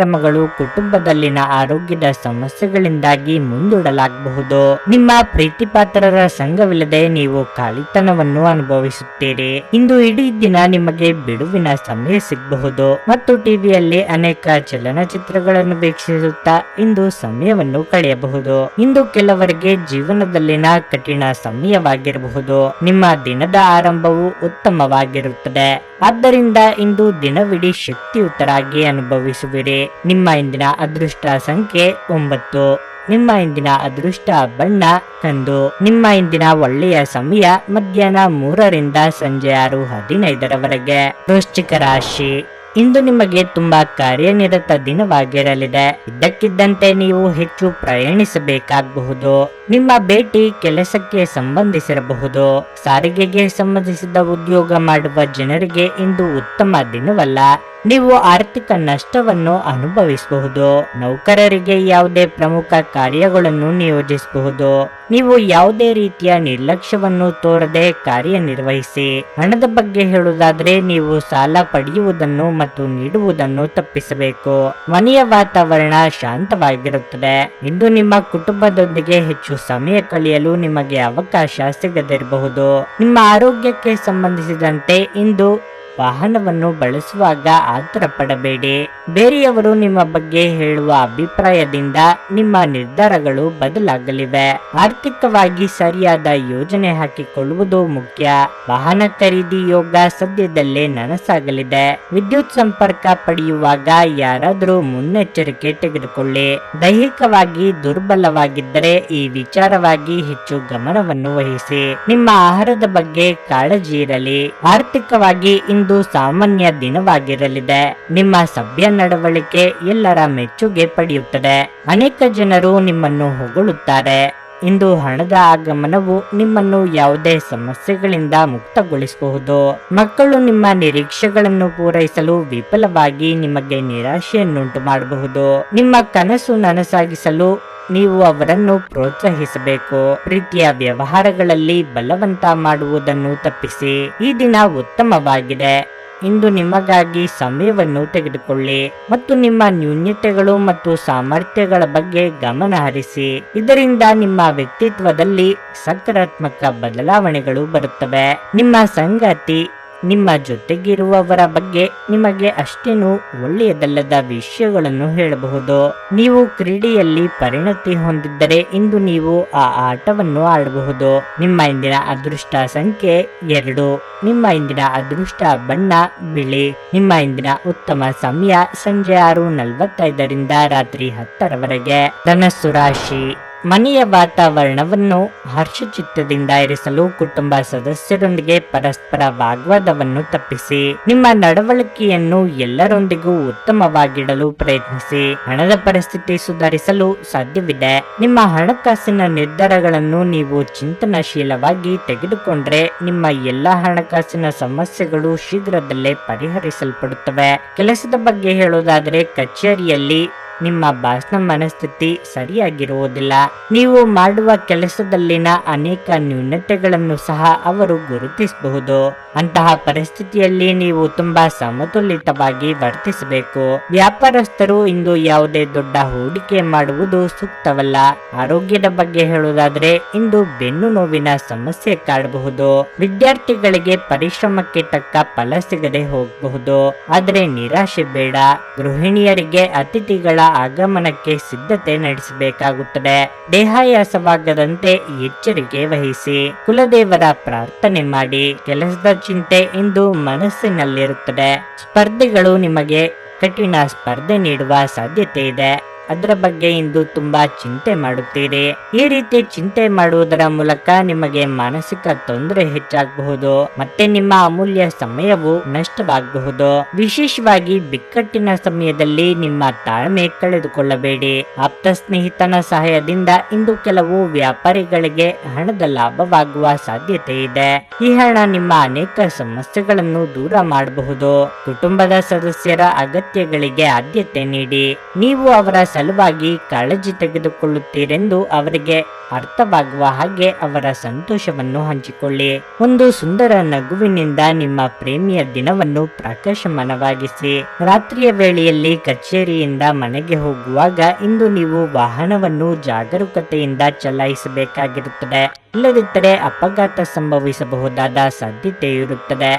ಕಾರ್ಯಕ್ರಮಗಳು ಕುಟುಂಬದಲ್ಲಿನ ಆರೋಗ್ಯದ ಸಮಸ್ಯೆಗಳಿಂದಾಗಿ ಮುಂದೂಡಲಾಗಬಹುದು. ನಿಮ್ಮ ಪ್ರೀತಿಪಾತ್ರರ ಸಂಘವಿಲ್ಲದೆ ನೀವು ಖಾಲಿತನವನ್ನು ಅನುಭವಿಸುತ್ತೀರಿ. ಇಂದು ಇಡೀ ದಿನ ನಿಮಗೆ ಬಿಡುವಿನ ಸಮಯ ಸಿಗಬಹುದು ಮತ್ತು ಟಿವಿಯಲ್ಲಿ ಅನೇಕ ಚಲನಚಿತ್ರಗಳನ್ನು ವೀಕ್ಷಿಸುತ್ತಾ ಇಂದು ಸಮಯವನ್ನು ಕಳೆಯಬಹುದು. ಇಂದು ಕೆಲವರಿಗೆ ಜೀವನದಲ್ಲಿನ ಕಠಿಣ ಸಮಯವಾಗಿರಬಹುದು. ನಿಮ್ಮ ದಿನದ ಆರಂಭವು ಉತ್ತಮವಾಗಿರುತ್ತದೆ. ಆದ್ದರಿಂದ ಇಂದು ದಿನವಿಡೀ ಶಕ್ತಿಯುತರಾಗಿ ಅನುಭವಿಸುವಿರಿ. ನಿಮ್ಮ ಇಂದಿನ ಅದೃಷ್ಟ ಸಂಖ್ಯೆ ಒಂಬತ್ತು. ನಿಮ್ಮ ಇಂದಿನ ಅದೃಷ್ಟ ಬಣ್ಣ ಕಂದು ನಿಮ್ಮ ಇಂದಿನ ಒಳ್ಳೆಯ ಸಮಯ ಮಧ್ಯಾಹ್ನ ಮೂರರಿಂದ ಸಂಜೆ ಆರು ಹದಿನೈದರವರೆಗೆ. ವೃಶ್ಚಿಕ ರಾಶಿ. ಇಂದು ನಿಮಗೆ ತುಂಬಾ ಕಾರ್ಯನಿರತ ದಿನವಾಗಿರಲಿದೆ. ಇದ್ದಕ್ಕಿದ್ದಂತೆ ನೀವು ಹೆಚ್ಚು ಪ್ರಯಾಣಿಸಬೇಕಾಗಬಹುದು. ನಿಮ್ಮ ಭೇಟಿ ಕೆಲಸಕ್ಕೆ ಸಂಬಂಧಿಸಿರಬಹುದು. ಸಾರಿಗೆಗೆ ಸಂಬಂಧಿಸಿದ ಉದ್ಯೋಗ ಮಾಡುವ ಜನರಿಗೆ ಇಂದು ಉತ್ತಮ ದಿನವಲ್ಲ. ನೀವು ಆರ್ಥಿಕ ನಷ್ಟವನ್ನು ಅನುಭವಿಸಬಹುದು. ನೌಕರರಿಗೆ ಯಾವುದೇ ಪ್ರಮುಖ ಕಾರ್ಯಗಳನ್ನು ನಿಯೋಜಿಸಬಹುದು. ನೀವು ಯಾವುದೇ ರೀತಿಯ ನಿರ್ಲಕ್ಷ್ಯವನ್ನು ತೋರದೆ ಕಾರ್ಯನಿರ್ವಹಿಸಿ. ಹಣದ ಬಗ್ಗೆ ಹೇಳುವುದಾದ್ರೆ ನೀವು ಸಾಲ ಪಡೆಯುವುದನ್ನು ಮತ್ತು ನೀಡುವುದನ್ನು ತಪ್ಪಿಸಬೇಕು. ಮನೆಯ ವಾತಾವರಣ ಶಾಂತವಾಗಿರುತ್ತದೆ. ಇಂದು ನಿಮ್ಮ ಕುಟುಂಬದೊಂದಿಗೆ ಹೆಚ್ಚು ಸಮಯ ಕಳೆಯಲು ನಿಮಗೆ ಅವಕಾಶ ಸಿಗದಿರಬಹುದು. ನಿಮ್ಮ ಆರೋಗ್ಯಕ್ಕೆ ಸಂಬಂಧಿಸಿದಂತೆ ಇಂದು ವಾಹನವನ್ನು ಬಳಸುವಾಗ ಆತರ ಪಡಬೇಡಿ ಬೇರೆಯವರು ನಿಮ್ಮ ಬಗ್ಗೆ ಹೇಳುವ ಅಭಿಪ್ರಾಯದಿಂದ ನಿಮ್ಮ ನಿರ್ಧಾರಗಳು ಬದಲಾಗಲಿವೆ. ಆರ್ಥಿಕವಾಗಿ ಸರಿಯಾದ ಯೋಜನೆ ಹಾಕಿಕೊಳ್ಳುವುದು ಮುಖ್ಯ. ವಾಹನ ಖರೀದಿ ಯೋಗ ಸದ್ಯದಲ್ಲೇ ನನಸಾಗಲಿದೆ. ವಿದ್ಯುತ್ ಸಂಪರ್ಕ ಪಡೆಯುವಾಗ ಯಾರಾದರೂ ಮುನ್ನೆಚ್ಚರಿಕೆ ತೆಗೆದುಕೊಳ್ಳಿ. ದೈಹಿಕವಾಗಿ ದುರ್ಬಲವಾಗಿದ್ದರೆ ಈ ವಿಚಾರವಾಗಿ ಹೆಚ್ಚು ಗಮನವನ್ನು ವಹಿಸಿ. ನಿಮ್ಮ ಆಹಾರದ ಬಗ್ಗೆ ಕಾಳಜಿ ಇರಲಿ. ಆರ್ಥಿಕವಾಗಿ ಇಂದು ಸಾಮಾನ್ಯ ದಿನವಾಗಿರಲಿದೆ. ನಿಮ್ಮ ಸಭ್ಯ ನಡವಳಿಕೆ ಎಲ್ಲರ ಮೆಚ್ಚುಗೆ ಪಡೆಯುತ್ತದೆ. ಅನೇಕ ಜನರು ನಿಮ್ಮನ್ನು ಹೊಗಳುತ್ತಾರೆ. ಇಂದು ಹಣದ ಆಗಮನವು ನಿಮ್ಮನ್ನು ಯಾವುದೇ ಸಮಸ್ಯೆಗಳಿಂದ ಮುಕ್ತಗೊಳಿಸಬಹುದು. ಮಕ್ಕಳು ನಿಮ್ಮ ನಿರೀಕ್ಷೆಗಳನ್ನು ಪೂರೈಸಲು ವಿಫಲವಾಗಿ ನಿಮಗೆ ನಿರಾಶೆಯನ್ನುಂಟು ಮಾಡಬಹುದು. ನಿಮ್ಮ ಕನಸು ನನಸಾಗಿಸಲು ನೀವು ಅವರನ್ನು ಪ್ರೋತ್ಸಾಹಿಸಬೇಕು. ಪ್ರೀತಿಯ ವ್ಯವಹಾರಗಳಲ್ಲಿ ಬಲವಂತ ಮಾಡುವುದನ್ನು ತಪ್ಪಿಸಿ. ಈ ದಿನ ಉತ್ತಮವಾಗಿದೆ. ಇಂದು ನಿಮಗಾಗಿ ಸಮಯವನ್ನು ತೆಗೆದುಕೊಳ್ಳಿ ಮತ್ತು ನಿಮ್ಮ ನ್ಯೂನ್ಯತೆಗಳು ಮತ್ತು ಸಾಮರ್ಥ್ಯಗಳ ಬಗ್ಗೆ ಗಮನ ಹರಿಸಿ. ಇದರಿಂದ ನಿಮ್ಮ ವ್ಯಕ್ತಿತ್ವದಲ್ಲಿ ಸಕಾರಾತ್ಮಕ ಬದಲಾವಣೆಗಳು ಬರುತ್ತವೆ. ನಿಮ್ಮ ಸಂಗಾತಿ ನಿಮ್ಮ ಜೊತೆಗಿರುವವರ ಬಗ್ಗೆ ನಿಮಗೆ ಅಷ್ಟೇನು ಒಳ್ಳೆಯದಲ್ಲದ ವಿಷಯಗಳನ್ನು ಹೇಳಬಹುದು. ನೀವು ಕ್ರೀಡೆಯಲ್ಲಿ ಪರಿಣತಿ ಹೊಂದಿದ್ದರೆ ಇಂದು ನೀವು ಆ ಆಟವನ್ನು ಆಡಬಹುದು. ನಿಮ್ಮ ಇಂದಿನ ಅದೃಷ್ಟ ಸಂಖ್ಯೆ ಎರಡು. ನಿಮ್ಮ ಇಂದಿನ ಅದೃಷ್ಟ ಬಣ್ಣ, ಬಿಳಿ. ನಿಮ್ಮ ಇಂದಿನ ಉತ್ತಮ ಸಮಯ ಸಂಜೆ ಆರು ನಲವತ್ತೈದರಿಂದ ರಾತ್ರಿ ಹತ್ತರವರೆಗೆ. ಧನಸ್ಸು ರಾಶಿ. ಮನೆಯ ವಾತಾವರಣವನ್ನು ಹರ್ಷಚಿತ್ತದಿಂದ ಇರಿಸಲು ಕುಟುಂಬ ಸದಸ್ಯರೊಂದಿಗೆ ಪರಸ್ಪರ ವಾಗ್ವಾದವನ್ನು ತಪ್ಪಿಸಿ, ನಿಮ್ಮ ನಡವಳಿಕೆಯನ್ನು ಎಲ್ಲರೊಂದಿಗೂ ಉತ್ತಮವಾಗಿಡಲು ಪ್ರಯತ್ನಿಸಿ, ಹಣದ ಪರಿಸ್ಥಿತಿ ಸುಧಾರಿಸಲು ಸಾಧ್ಯವಿದೆ. ನಿಮ್ಮ ಹಣಕಾಸಿನ ನಿರ್ಧಾರಗಳನ್ನು ನೀವು ಚಿಂತನಶೀಲವಾಗಿ ತೆಗೆದುಕೊಂಡ್ರೆ ನಿಮ್ಮ ಎಲ್ಲಾ ಹಣಕಾಸಿನ ಸಮಸ್ಯೆಗಳು ಶೀಘ್ರದಲ್ಲೇ ಪರಿಹರಿಸಲ್ಪಡುತ್ತವೆ. ಕೆಲಸದ ಬಗ್ಗೆ ಹೇಳೋದಾದರೆ, ಕಚೇರಿಯಲ್ಲಿ ನಿಮ್ಮ ಬಾಸ್ನ ಮನಸ್ಥಿತಿ ಸರಿಯಾಗಿರುವುದಿಲ್ಲ. ನೀವು ಮಾಡುವ ಕೆಲಸದಲ್ಲಿನ ಅನೇಕ ನ್ಯೂನತೆಗಳನ್ನು ಸಹ ಅವರು ಗುರುತಿಸಬಹುದು. ಅಂತಹ ಪರಿಸ್ಥಿತಿಯಲ್ಲಿ ನೀವು ತುಂಬಾ ಸಮತೋಲಿತವಾಗಿ ವರ್ತಿಸಬೇಕು. ವ್ಯಾಪಾರಸ್ಥರು ಇಂದು ಯಾವುದೇ ದೊಡ್ಡ ಹೂಡಿಕೆ ಮಾಡುವುದು ಸೂಕ್ತವಲ್ಲ. ಆರೋಗ್ಯದ ಬಗ್ಗೆ ಹೇಳುವುದಾದ್ರೆ, ಇಂದು ಬೆನ್ನು ನೋವಿನ ಸಮಸ್ಯೆ ಕಾಡಬಹುದು. ವಿದ್ಯಾರ್ಥಿಗಳಿಗೆ ಪರಿಶ್ರಮಕ್ಕೆ ತಕ್ಕ ಫಲ ಸಿಗದೆ ಹೋಗಬಹುದು. ಆದರೆ ನಿರಾಶೆ ಬೇಡ. ಗೃಹಿಣಿಯರಿಗೆ ಅತಿಥಿಗಳ ಆಗಮನಕ್ಕೆ ಸಿದ್ಧತೆ ನಡೆಸಬೇಕಾಗುತ್ತದೆ. ದೇಹಾಯಾಸವಾಗದಂತೆ ಎಚ್ಚರಿಕೆ ವಹಿಸಿ ಕುಲದೇವರ ಪ್ರಾರ್ಥನೆ ಮಾಡಿ. ಕೆಲಸದ ಚಿಂತೆ ಇಂದು ಮನಸ್ಸಿನಲ್ಲಿರುತ್ತದೆ. ಸ್ಪರ್ಧೆಗಳು ನಿಮಗೆ ಕಠಿಣ ಸ್ಪರ್ಧೆ ನೀಡುವ ಸಾಧ್ಯತೆ ಇದೆ. ಅದರ ಬಗ್ಗೆ ಇಂದು ತುಂಬಾ ಚಿಂತೆ ಮಾಡುತ್ತೀರಿ. ಈ ರೀತಿ ಚಿಂತೆ ಮಾಡುವುದರ ಮೂಲಕ ನಿಮಗೆ ಮಾನಸಿಕ ತೊಂದರೆ ಹೆಚ್ಚಾಗಬಹುದು. ಮತ್ತೆ ನಿಮ್ಮ ಅಮೂಲ್ಯ ಸಮಯವು ನಷ್ಟವಾಗಬಹುದು. ವಿಶೇಷವಾಗಿ ಬಿಕ್ಕಟ್ಟಿನ ಸಮಯದಲ್ಲಿ ನಿಮ್ಮ ತಾಳ್ಮೆ ಕಳೆದುಕೊಳ್ಳಬೇಡಿ. ಆಪ್ತ ಸ್ನೇಹಿತನ ಸಹಾಯದಿಂದ ಇಂದು ಕೆಲವು ವ್ಯಾಪಾರಿಗಳಿಗೆ ಹಣದ ಲಾಭವಾಗುವ ಸಾಧ್ಯತೆ ಇದೆ. ಈ ಹಣ ನಿಮ್ಮ ಅನೇಕ ಸಮಸ್ಯೆಗಳನ್ನು ದೂರ ಮಾಡಬಹುದು. ಕುಟುಂಬದ ಸದಸ್ಯರ ಅಗತ್ಯಗಳಿಗೆ ಆದ್ಯತೆ ನೀಡಿ. ನೀವು ಅವರ ಸಲುವಾಗಿ ಕಾಳಜಿ ತೆಗೆದುಕೊಳ್ಳುತ್ತೀರೆಂದು ಅವರಿಗೆ ಅರ್ಥವಾಗುವ ಹಾಗೆ ಅವರ ಸಂತೋಷವನ್ನು ಹಂಚಿಕೊಳ್ಳಿ. ಒಂದು ಸುಂದರ ನಗುವಿನಿಂದ ನಿಮ್ಮ ಪ್ರೇಮಿಯ ದಿನವನ್ನು ಪ್ರಕಾಶಮಾನವಾಗಿಸಿ ರಾತ್ರಿಯ ವೇಳೆಯಲ್ಲಿ ಕಚೇರಿಯಿಂದ ಮನೆಗೆ ಹೋಗುವಾಗ ಇಂದು ನೀವು ವಾಹನವನ್ನು ಜಾಗರೂಕತೆಯಿಂದ ಚಲಾಯಿಸಬೇಕಾಗಿರುತ್ತದೆ. ಇಲ್ಲದಿದ್ದರೆ ಅಪಘಾತ ಸಂಭವಿಸಬಹುದಾದ ಸಾಧ್ಯತೆ ಇರುತ್ತದೆ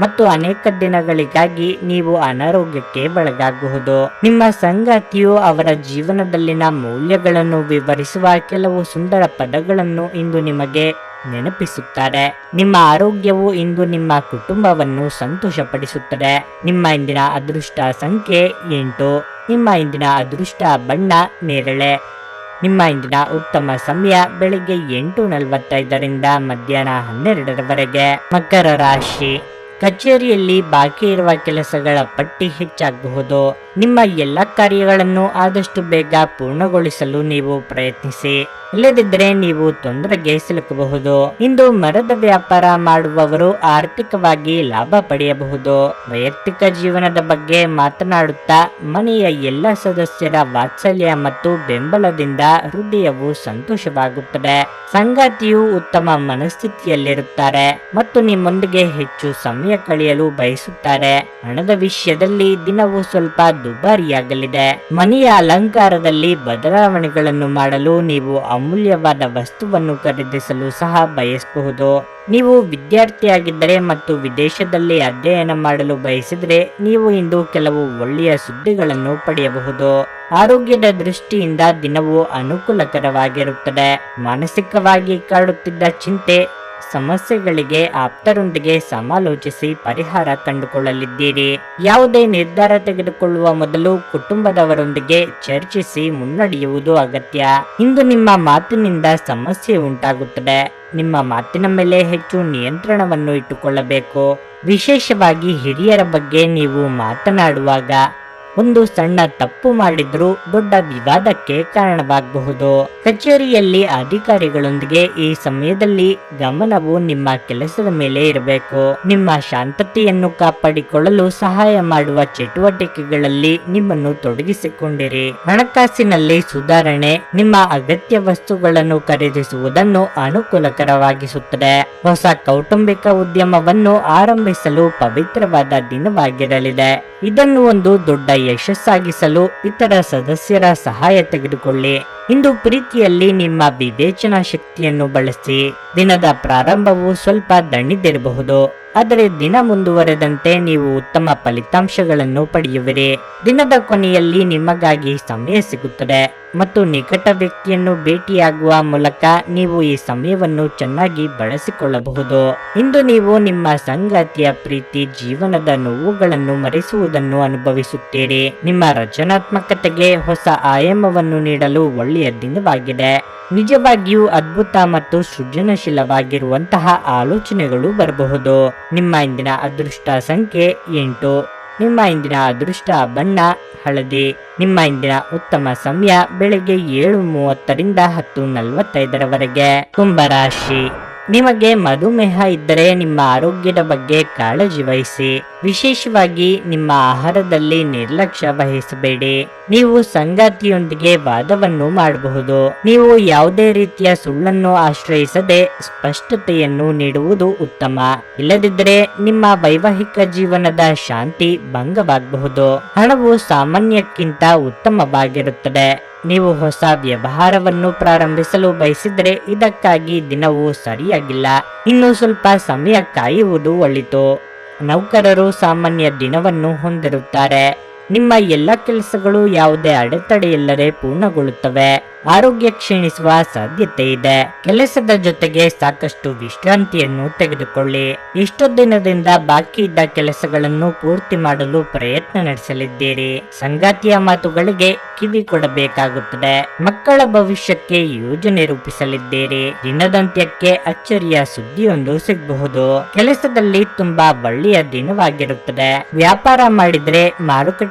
ಮತ್ತು ಅನೇಕ ದಿನಗಳಿಗಾಗಿ ನೀವು ಅನಾರೋಗ್ಯಕ್ಕೆ ಒಳಗಾಗಬಹುದು ನಿಮ್ಮ ಸಂಗಾತಿಯು ಅವರ ಜೀವನದಲ್ಲಿನ ಮೌಲ್ಯಗಳನ್ನು ವಿವರಿಸುವ ಕೆಲವು ಸುಂದರ ಪದಗಳನ್ನು ಇಂದು ನಿಮಗೆ ನೆನಪಿಸುತ್ತಾರೆ. ನಿಮ್ಮ ಆರೋಗ್ಯವು ಇಂದು ನಿಮ್ಮ ಕುಟುಂಬವನ್ನು ಸಂತೋಷಪಡಿಸುತ್ತದೆ. ನಿಮ್ಮ ಇಂದಿನ ಅದೃಷ್ಟ ಸಂಖ್ಯೆ ಎಂಟು. ನಿಮ್ಮ ಇಂದಿನ ಅದೃಷ್ಟ ಬಣ್ಣ ನೇರಳೆ. ನಿಮ್ಮ ಇಂದಿನ ಉತ್ತಮ ಸಮಯ ಬೆಳಿಗ್ಗೆ ಎಂಟು ನಲವತ್ತೈದರಿಂದ ಮಧ್ಯಾಹ್ನ ಹನ್ನೆರಡರವರೆಗೆ. ಮಕರ ರಾಶಿ. ಕಚೇರಿಯಲ್ಲಿ ಬಾಕಿ ಇರುವ ಕೆಲಸಗಳ ಪಟ್ಟಿ ಹೆಚ್ಚಾಗಬಹುದು. ನಿಮ್ಮ ಎಲ್ಲ ಕಾರ್ಯಗಳನ್ನು ಆದಷ್ಟು ಬೇಗ ಪೂರ್ಣಗೊಳಿಸಲು ನೀವು ಪ್ರಯತ್ನಿಸಿ. ಇಲ್ಲದಿದ್ದರೆ ನೀವು ತೊಂದರೆಗೆ ಸಿಲುಕಬಹುದು. ಇಂದು ಮರದ ವ್ಯಾಪಾರ ಮಾಡುವವರು ಆರ್ಥಿಕವಾಗಿ ಲಾಭ ಪಡೆಯಬಹುದು. ವೈಯಕ್ತಿಕ ಜೀವನದ ಬಗ್ಗೆ ಮಾತನಾಡುತ್ತಾ ಮನೆಯ ಎಲ್ಲ ಸದಸ್ಯರ ವಾತ್ಸಲ್ಯ ಮತ್ತು ಬೆಂಬಲದಿಂದ ಹೃದಯವು ಸಂತೋಷವಾಗುತ್ತದೆ. ಸಂಗಾತಿಯು ಉತ್ತಮ ಮನಸ್ಥಿತಿಯಲ್ಲಿರುತ್ತಾರೆ ಮತ್ತು ನಿಮ್ಮೊಂದಿಗೆ ಹೆಚ್ಚು ಸಮಯ ಕಳೆಯಲು ಬಯಸುತ್ತಾರೆ. ಹಣದ ವಿಷಯದಲ್ಲಿ ದಿನವು ಸ್ವಲ್ಪ ದುಬಾರಿಯಾಗಲಿದೆ. ಮನೆಯ ಅಲಂಕಾರದಲ್ಲಿ ಬದಲಾವಣೆಗಳನ್ನು ಮಾಡಲು ನೀವು ಅಮೂಲ್ಯವಾದ ವಸ್ತುವನ್ನು ಖರೀದಿಸಲು ಸಹ ಬಯಸಬಹುದು. ನೀವು ವಿದ್ಯಾರ್ಥಿಯಾಗಿದ್ದರೆ ಮತ್ತು ವಿದೇಶದಲ್ಲಿ ಅಧ್ಯಯನ ಮಾಡಲು ಬಯಸಿದರೆ ನೀವು ಇಂದು ಕೆಲವು ಒಳ್ಳೆಯ ಸುದ್ದಿಗಳನ್ನು ಪಡೆಯಬಹುದು. ಆರೋಗ್ಯದ ದೃಷ್ಟಿಯಿಂದ ದಿನವು ಅನುಕೂಲಕರವಾಗಿರುತ್ತದೆ. ಮಾನಸಿಕವಾಗಿ ಕಾಡುತ್ತಿದ್ದ ಚಿಂತೆ ಸಮಸ್ಯೆಗಳಿಗೆ ಆಪ್ತರೊಂದಿಗೆ ಸಮಾಲೋಚಿಸಿ ಪರಿಹಾರ ಕಂಡುಕೊಳ್ಳಲಿದ್ದೀರಿ. ಯಾವುದೇ ನಿರ್ಧಾರ ತೆಗೆದುಕೊಳ್ಳುವ ಮೊದಲು ಕುಟುಂಬದವರೊಂದಿಗೆ ಚರ್ಚಿಸಿ ಮುನ್ನಡೆಯುವುದು ಅಗತ್ಯ. ಇಂದು ನಿಮ್ಮ ಮಾತಿನಿಂದ ಸಮಸ್ಯೆ ಉಂಟಾಗುತ್ತದೆ. ನಿಮ್ಮ ಮಾತಿನ ಮೇಲೆ ಹೆಚ್ಚು ನಿಯಂತ್ರಣವನ್ನು ಇಟ್ಟುಕೊಳ್ಳಬೇಕು. ವಿಶೇಷವಾಗಿ ಹಿರಿಯರ ಬಗ್ಗೆ ನೀವು ಮಾತನಾಡುವಾಗ ಒಂದು ಸಣ್ಣ ತಪ್ಪು ಮಾಡಿದ್ರೂ ದೊಡ್ಡ ವಿವಾದಕ್ಕೆ ಕಾರಣವಾಗಬಹುದು. ಕಚೇರಿಯಲ್ಲಿ ಅಧಿಕಾರಿಗಳೊಂದಿಗೆ ಈ ಸಮಯದಲ್ಲಿ ಗಮನವು ನಿಮ್ಮ ಕೆಲಸದ ಮೇಲೆ ಇರಬೇಕು. ನಿಮ್ಮ ಶಾಂತತೆಯನ್ನು ಕಾಪಾಡಿಕೊಳ್ಳಲು ಸಹಾಯ ಮಾಡುವ ಚಟುವಟಿಕೆಗಳಲ್ಲಿ ನಿಮ್ಮನ್ನು ತೊಡಗಿಸಿಕೊಂಡಿರಿ. ಹಣಕಾಸಿನಲ್ಲಿ ಸುಧಾರಣೆ ನಿಮ್ಮ ಅಗತ್ಯ ವಸ್ತುಗಳನ್ನು ಖರೀದಿಸುವುದನ್ನು ಅನುಕೂಲಕರವಾಗಿಸುತ್ತದೆ. ಹೊಸ ಕೌಟುಂಬಿಕ ಉದ್ಯಮವನ್ನು ಆರಂಭಿಸಲು ಪವಿತ್ರವಾದ ದಿನವಾಗಿರಲಿದೆ. ಇದನ್ನು ಒಂದು ದೊಡ್ಡ ಯಶಸ್ಸಾಗಿಸಲು ಇತರ ಸದಸ್ಯರ ಸಹಾಯ ತೆಗೆದುಕೊಳ್ಳಿ. ಇಂದು ಪ್ರೀತಿಯಲ್ಲಿ ನಿಮ್ಮ ವಿವೇಚನಾ ಶಕ್ತಿಯನ್ನು ಬಳಸಿ. ದಿನದ ಪ್ರಾರಂಭವು ಸ್ವಲ್ಪ ದಣಿದಿರಬಹುದು. ಆದರೆ ದಿನ ಮುಂದುವರೆದಂತೆ ನೀವು ಉತ್ತಮ ಫಲಿತಾಂಶಗಳನ್ನು ಪಡೆಯುವಿರಿ. ದಿನದ ಕೊನೆಯಲ್ಲಿ ನಿಮಗಾಗಿ ಸಮಯ ಸಿಗುತ್ತದೆ. ಮತ್ತು ನಿಕಟ ವ್ಯಕ್ತಿಯನ್ನು ಭೇಟಿಯಾಗುವ ಮೂಲಕ ನೀವು ಈ ಸಮಯವನ್ನು ಚೆನ್ನಾಗಿ ಬಳಸಿಕೊಳ್ಳಬಹುದು. ಇಂದು ನೀವು ನಿಮ್ಮ ಸಂಗಾತಿಯ ಪ್ರೀತಿ, ಜೀವನದ ನೋವುಗಳನ್ನು ಮರೆಸುವುದನ್ನು ಅನುಭವಿಸುತ್ತೀರಿ. ನಿಮ್ಮ ರಚನಾತ್ಮಕತೆಗೆ ಹೊಸ ಆಯಾಮವನ್ನು ನೀಡಲು ಒಳ್ಳೆಯ ದಿನವಾಗಿದೆ. ನಿಜವಾಗಿಯೂ ಅದ್ಭುತ ಮತ್ತು ಸೃಜನಶೀಲವಾಗಿರುವಂತಹ ಆಲೋಚನೆಗಳು ಬರಬಹುದು. ನಿಮ್ಮ ಇಂದಿನ ಅದೃಷ್ಟ ಸಂಖ್ಯೆ ಎಂಟು. ನಿಮ್ಮ ಇಂದಿನ ಅದೃಷ್ಟ ಬಣ್ಣ, ಹಳದಿ. ನಿಮ್ಮ ಇಂದಿನ ಉತ್ತಮ ಸಮಯ ಬೆಳಿಗ್ಗೆ ಏಳು ಮೂವತ್ತರಿಂದ ಹತ್ತು ನಲವತ್ತೈದರವರೆಗೆ. ಕುಂಭರಾಶಿ ನಿಮಗೆ ಮಧುಮೇಹ ಇದ್ದರೆ ನಿಮ್ಮ ಆರೋಗ್ಯದ ಬಗ್ಗೆ ಕಾಳಜಿ ವಹಿಸಿ. ವಿಶೇಷವಾಗಿ ನಿಮ್ಮ ಆಹಾರದಲ್ಲಿ ನಿರ್ಲಕ್ಷ್ಯ ವಹಿಸಬೇಡಿ. ನೀವು ಸಂಗಾತಿಯೊಂದಿಗೆ ವಾದವನ್ನು ಮಾಡಬಹುದು. ನೀವು ಯಾವುದೇ ರೀತಿಯ ಸುಳ್ಳನ್ನು ಆಶ್ರಯಿಸದೆ ಸ್ಪಷ್ಟತೆಯನ್ನು ನೀಡುವುದು ಉತ್ತಮ. ಇಲ್ಲದಿದ್ದರೆ ನಿಮ್ಮ ವೈವಾಹಿಕ ಜೀವನದ ಶಾಂತಿ ಭಂಗವಾಗಬಹುದು. ಹಣವು ಸಾಮಾನ್ಯಕ್ಕಿಂತ ಉತ್ತಮವಾಗಿರುತ್ತದೆ. ನೀವು ಹೊಸ ವ್ಯವಹಾರವನ್ನು ಪ್ರಾರಂಭಿಸಲು ಬಯಸಿದರೆ ಇದಕ್ಕಾಗಿ ದಿನವು ಸರಿಯಾಗಿಲ್ಲ. ಇನ್ನು ಸ್ವಲ್ಪ ಸಮಯ ಕಾಯುವುದು ಒಳಿತು. ನೌಕರರು ಸಾಮಾನ್ಯ ದಿನವನ್ನು ಹೊಂದಿರುತ್ತಾರೆ. ನಿಮ್ಮ ಎಲ್ಲ ಕೆಲಸಗಳು ಯಾವುದೇ ಅಡೆತಡೆಯಿಲ್ಲದೆ ಪೂರ್ಣಗೊಳ್ಳುತ್ತವೆ. ಆರೋಗ್ಯ ಕ್ಷೀಣಿಸುವ ಸಾಧ್ಯತೆ ಇದೆ. ಕೆಲಸದ ಜೊತೆಗೆ ಸಾಕಷ್ಟು ವಿಶ್ರಾಂತಿಯನ್ನು ತೆಗೆದುಕೊಳ್ಳಿ. ಇಷ್ಟು ದಿನದಿಂದ ಬಾಕಿ ಇದ್ದ ಕೆಲಸಗಳನ್ನು ಪೂರ್ತಿ ಮಾಡಲು ಪ್ರಯತ್ನ ನಡೆಸಲಿದ್ದೀರಿ. ಸಂಗಾತಿಯ ಮಾತುಗಳಿಗೆ ಕಿವಿ ಕೊಡಬೇಕಾಗುತ್ತದೆ. ಮಕ್ಕಳ ಭವಿಷ್ಯಕ್ಕೆ ಯೋಜನೆ ರೂಪಿಸಲಿದ್ದೀರಿ. ದಿನದಂತ್ಯಕ್ಕೆ ಅಚ್ಚರಿಯ ಸುದ್ದಿಯೊಂದು ಸಿಗಬಹುದು. ಕೆಲಸದಲ್ಲಿ ತುಂಬಾ ಒಳ್ಳೆಯ ದಿನವಾಗಿರುತ್ತದೆ. ವ್ಯಾಪಾರ ಮಾಡಿದ್ರೆ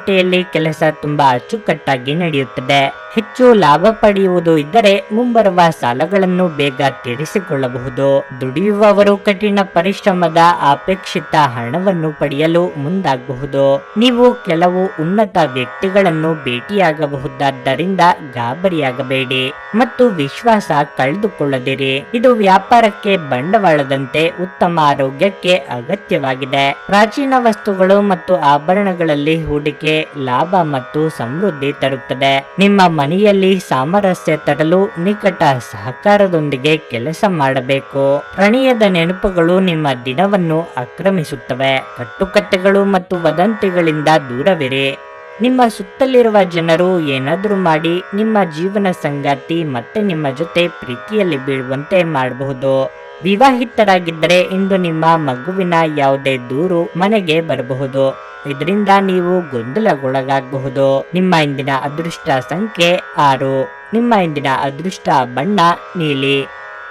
ಮಾರುಕಟ್ಟೆಯಲ್ಲಿ ಕೆಲಸ ತುಂಬಾ ಅಚ್ಚುಕಟ್ಟಾಗಿ ನಡೆಯುತ್ತದೆ. ಹೆಚ್ಚು ಲಾಭ ಪಡೆಯುವುದು ಇದ್ದರೆ ಮುಂಬರುವ ಸಾಲಗಳನ್ನು ಬೇಗ ತೀರಿಸಿಕೊಳ್ಳಬಹುದು. ದುಡಿಯುವವರು ಕಠಿಣ ಪರಿಶ್ರಮದ ಅಪೇಕ್ಷಿತ ಹಣವನ್ನು ಪಡೆಯಲು ಮುಂದಾಗಬಹುದು. ನೀವು ಕೆಲವು ಉನ್ನತ ವ್ಯಕ್ತಿಗಳನ್ನು ಭೇಟಿಯಾಗಬಹುದಾದ್ದರಿಂದ ಗಾಬರಿಯಾಗಬೇಡಿ. ಮತ್ತು ವಿಶ್ವಾಸ ಕಳೆದುಕೊಳ್ಳದಿರಿ. ಇದು ವ್ಯಾಪಾರಕ್ಕೆ ಬಂಡವಾಳದಂತೆ ಉತ್ತಮ ಆರೋಗ್ಯಕ್ಕೆ ಅಗತ್ಯವಾಗಿದೆ. ಪ್ರಾಚೀನ ವಸ್ತುಗಳು ಮತ್ತು ಆಭರಣಗಳಲ್ಲಿ ಹೂಡಿಕೆ ಲಾಭ ಮತ್ತು ಸಮೃದ್ಧಿ ತರುತ್ತದೆ. ನಿಮ್ಮ ಮನೆಯಲ್ಲಿ ಸಾಮರಸ್ಯ ತರಲು ನಿಕಟ ಸಹಕಾರದೊಂದಿಗೆ ಕೆಲಸ ಮಾಡಬೇಕು. ಪ್ರಣಯದ ನೆನಪುಗಳು ನಿಮ್ಮ ದಿನವನ್ನು ಆಕ್ರಮಿಸುತ್ತವೆ. ಕಟ್ಟುಕಟ್ಟೆಗಳು ಮತ್ತು ವದಂತಿಗಳಿಂದ ದೂರವಿರಿ. ನಿಮ್ಮ ಸುತ್ತಲಿರುವ ಜನರು ಏನಾದರೂ ಮಾಡಿ ನಿಮ್ಮ ಜೀವನ ಸಂಗಾತಿ ಮತ್ತೆ ನಿಮ್ಮ ಜೊತೆ ಪ್ರೀತಿಯಲ್ಲಿ ಬೀಳುವಂತೆ ಮಾಡಬಹುದು. ವಿವಾಹಿತರಾಗಿದ್ದರೆ ಇಂದು ನಿಮ್ಮ ಮಗುವಿನ ಯಾವುದೇ ದೂರು ಮನೆಗೆ ಬರಬಹುದು. ಇದರಿಂದ ನೀವು ಗೊಂದಲಗೊಳಗಾಗಬಹುದು. ನಿಮ್ಮ ಇಂದಿನ ಅದೃಷ್ಟ ಸಂಖ್ಯೆ ಆರು. ನಿಮ್ಮ ಇಂದಿನ ಅದೃಷ್ಟ ಬಣ್ಣ ನೀಲಿ.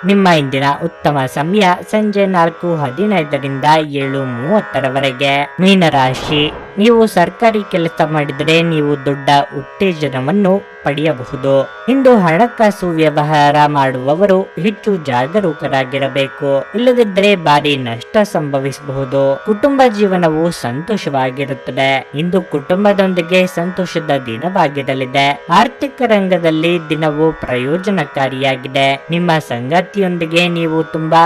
ನಿಮ್ಮ ಇಂದಿನ ಉತ್ತಮ ಸಮಯ ಸಂಜೆ ನಾಲ್ಕು ಹದಿನೈದರಿಂದ ಏಳು ಮೂವತ್ತರವರೆಗೆ. ಮೀನರಾಶಿ ನೀವು ಸರ್ಕಾರಿ ಕೆಲಸ ಮಾಡಿದರೆ ನೀವು ದೊಡ್ಡ ಉತ್ತೇಜನವನ್ನು ಪಡೆಯಬಹುದು. ಇಂದು ಹಣಕಾಸು ವ್ಯವಹಾರ ಮಾಡುವವರು ಹೆಚ್ಚು ಜಾಗರೂಕರಾಗಿರಬೇಕು. ಇಲ್ಲದಿದ್ದರೆ ಭಾರಿ ನಷ್ಟ ಸಂಭವಿಸಬಹುದು. ಕುಟುಂಬ ಜೀವನವು ಸಂತೋಷವಾಗಿರುತ್ತದೆ. ಇಂದು ಕುಟುಂಬದೊಂದಿಗೆ ಸಂತೋಷದ ದಿನವಾಗಿರಲಿದೆ. ಆರ್ಥಿಕ ರಂಗದಲ್ಲಿ ದಿನವು ಪ್ರಯೋಜನಕಾರಿಯಾಗಿದೆ. ನಿಮ್ಮ ಸಂಗಾತಿಯೊಂದಿಗೆ ನೀವು ತುಂಬಾ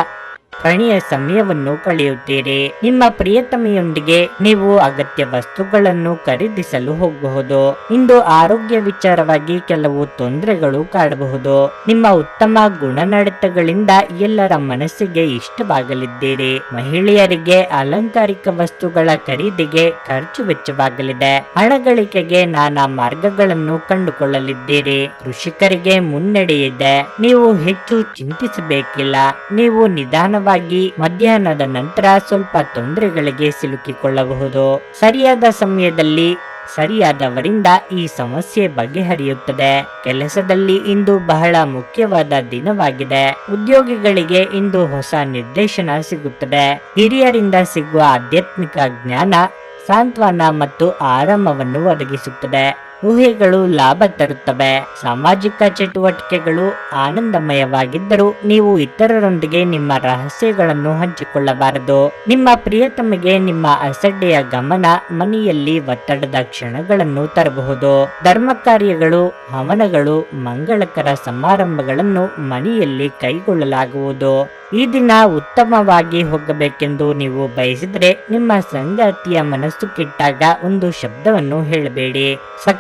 ಪ್ರಣಯ ಸಮಯವನ್ನು ಕಳೆಯುತ್ತೀರಿ. ನಿಮ್ಮ ಪ್ರಿಯತಮೆಯೊಂದಿಗೆ ನೀವು ಅಗತ್ಯ ವಸ್ತುಗಳನ್ನು ಖರೀದಿಸಲು ಹೋಗಬಹುದು. ಇಂದು ಆರೋಗ್ಯ ವಿಚಾರವಾಗಿ ಕೆಲವು ತೊಂದರೆಗಳು ಕಾಡಬಹುದು. ನಿಮ್ಮ ಉತ್ತಮ ಗುಣನಡತೆಗಳಿಂದ ಎಲ್ಲರ ಮನಸ್ಸಿಗೆ ಇಷ್ಟವಾಗಲಿದ್ದೀರಿ. ಮಹಿಳೆಯರಿಗೆ ಅಲಂಕಾರಿಕ ವಸ್ತುಗಳ ಖರೀದಿಗೆ ಖರ್ಚು ವೆಚ್ಚವಾಗಲಿದೆ. ಹಣ ಗಳಿಕೆಗೆ ನಾನಾ ಮಾರ್ಗಗಳನ್ನು ಕಂಡುಕೊಳ್ಳಲಿದ್ದೀರಿ. ಕೃಷಿಕರಿಗೆ ಮುನ್ನಡೆಯಿದೆ. ನೀವು ಹೆಚ್ಚು ಚಿಂತಿಸಬೇಕಿಲ್ಲ. ನೀವು ನಿಧಾನವಾಗಿ ಮಧ್ಯಾಹ್ನದ ನಂತರ ಸ್ವಲ್ಪ ತೊಂದರೆಗಳಿಗೆ ಸಿಲುಕಿಕೊಳ್ಳಬಹುದು. ಸರಿಯಾದ ಸಮಯದಲ್ಲಿ ಸರಿಯಾದವರಿಂದ ಈ ಸಮಸ್ಯೆ ಬಗೆಹರಿಯುತ್ತದೆ. ಕೆಲಸದಲ್ಲಿ ಇಂದು ಬಹಳ ಮುಖ್ಯವಾದ ದಿನವಾಗಿದೆ. ಉದ್ಯೋಗಿಗಳಿಗೆ ಇಂದು ಹೊಸ ನಿರ್ದೇಶನ ಸಿಗುತ್ತದೆ. ಹಿರಿಯರಿಂದ ಸಿಗುವ ಆಧ್ಯಾತ್ಮಿಕ ಜ್ಞಾನ, ಸಾಂತ್ವನ ಮತ್ತು ಆರಾಮವನ್ನು ಒದಗಿಸುತ್ತದೆ. ಊಹೆಗಳು ಲಾಭ ತರುತ್ತವೆ. ಸಾಮಾಜಿಕ ಚಟುವಟಿಕೆಗಳು ಆನಂದಮಯವಾಗಿದ್ದರೂ ನೀವು ಇತರರೊಂದಿಗೆ ನಿಮ್ಮ ರಹಸ್ಯಗಳನ್ನು ಹಂಚಿಕೊಳ್ಳಬಾರದು. ನಿಮ್ಮ ಪ್ರಿಯತಮಗೆ ನಿಮ್ಮ ಅಸಡ್ಡೆಯ ಗಮನ ಮನೆಯಲ್ಲಿ ಒತ್ತಡದ ಕ್ಷಣಗಳನ್ನು ತರಬಹುದು. ಧರ್ಮ ಕಾರ್ಯಗಳು, ಹವನಗಳು, ಮಂಗಳಕರ ಸಮಾರಂಭಗಳನ್ನು ಮನೆಯಲ್ಲಿ ಕೈಗೊಳ್ಳಲಾಗುವುದು. ಈ ದಿನ ಉತ್ತಮವಾಗಿ ಹೋಗಬೇಕೆಂದು ನೀವು ಬಯಸಿದರೆ ನಿಮ್ಮ ಸಂಗಾತಿಯ ಮನಸ್ಸು ಕೆಟ್ಟಾಗ ಒಂದು ಶಬ್ದವನ್ನು ಹೇಳಬೇಡಿ.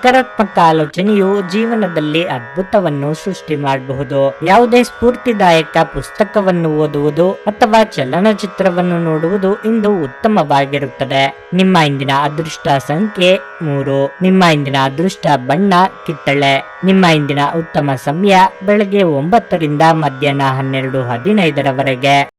ಸಕಾರಾತ್ಮಕ ಆಲೋಚನೆಯು ಜೀವನದಲ್ಲಿ ಅದ್ಭುತವನ್ನು ಸೃಷ್ಟಿ ಮಾಡಬಹುದು. ಯಾವುದೇ ಸ್ಫೂರ್ತಿದಾಯಕ ಪುಸ್ತಕವನ್ನು ಓದುವುದು ಅಥವಾ ಚಲನಚಿತ್ರವನ್ನು ನೋಡುವುದು ಇಂದು ಉತ್ತಮವಾಗಿರುತ್ತದೆ. ನಿಮ್ಮ ಇಂದಿನ ಅದೃಷ್ಟ ಸಂಖ್ಯೆ ಮೂರು. ನಿಮ್ಮ ಇಂದಿನ ಅದೃಷ್ಟ ಬಣ್ಣ, ಕಿತ್ತಳೆ. ನಿಮ್ಮ ಇಂದಿನ ಉತ್ತಮ ಸಮಯ ಬೆಳಗ್ಗೆ ಒಂಬತ್ತರಿಂದ ಮಧ್ಯಾಹ್ನ ಹನ್ನೆರಡು ಹದಿನೈದರವರೆಗೆ.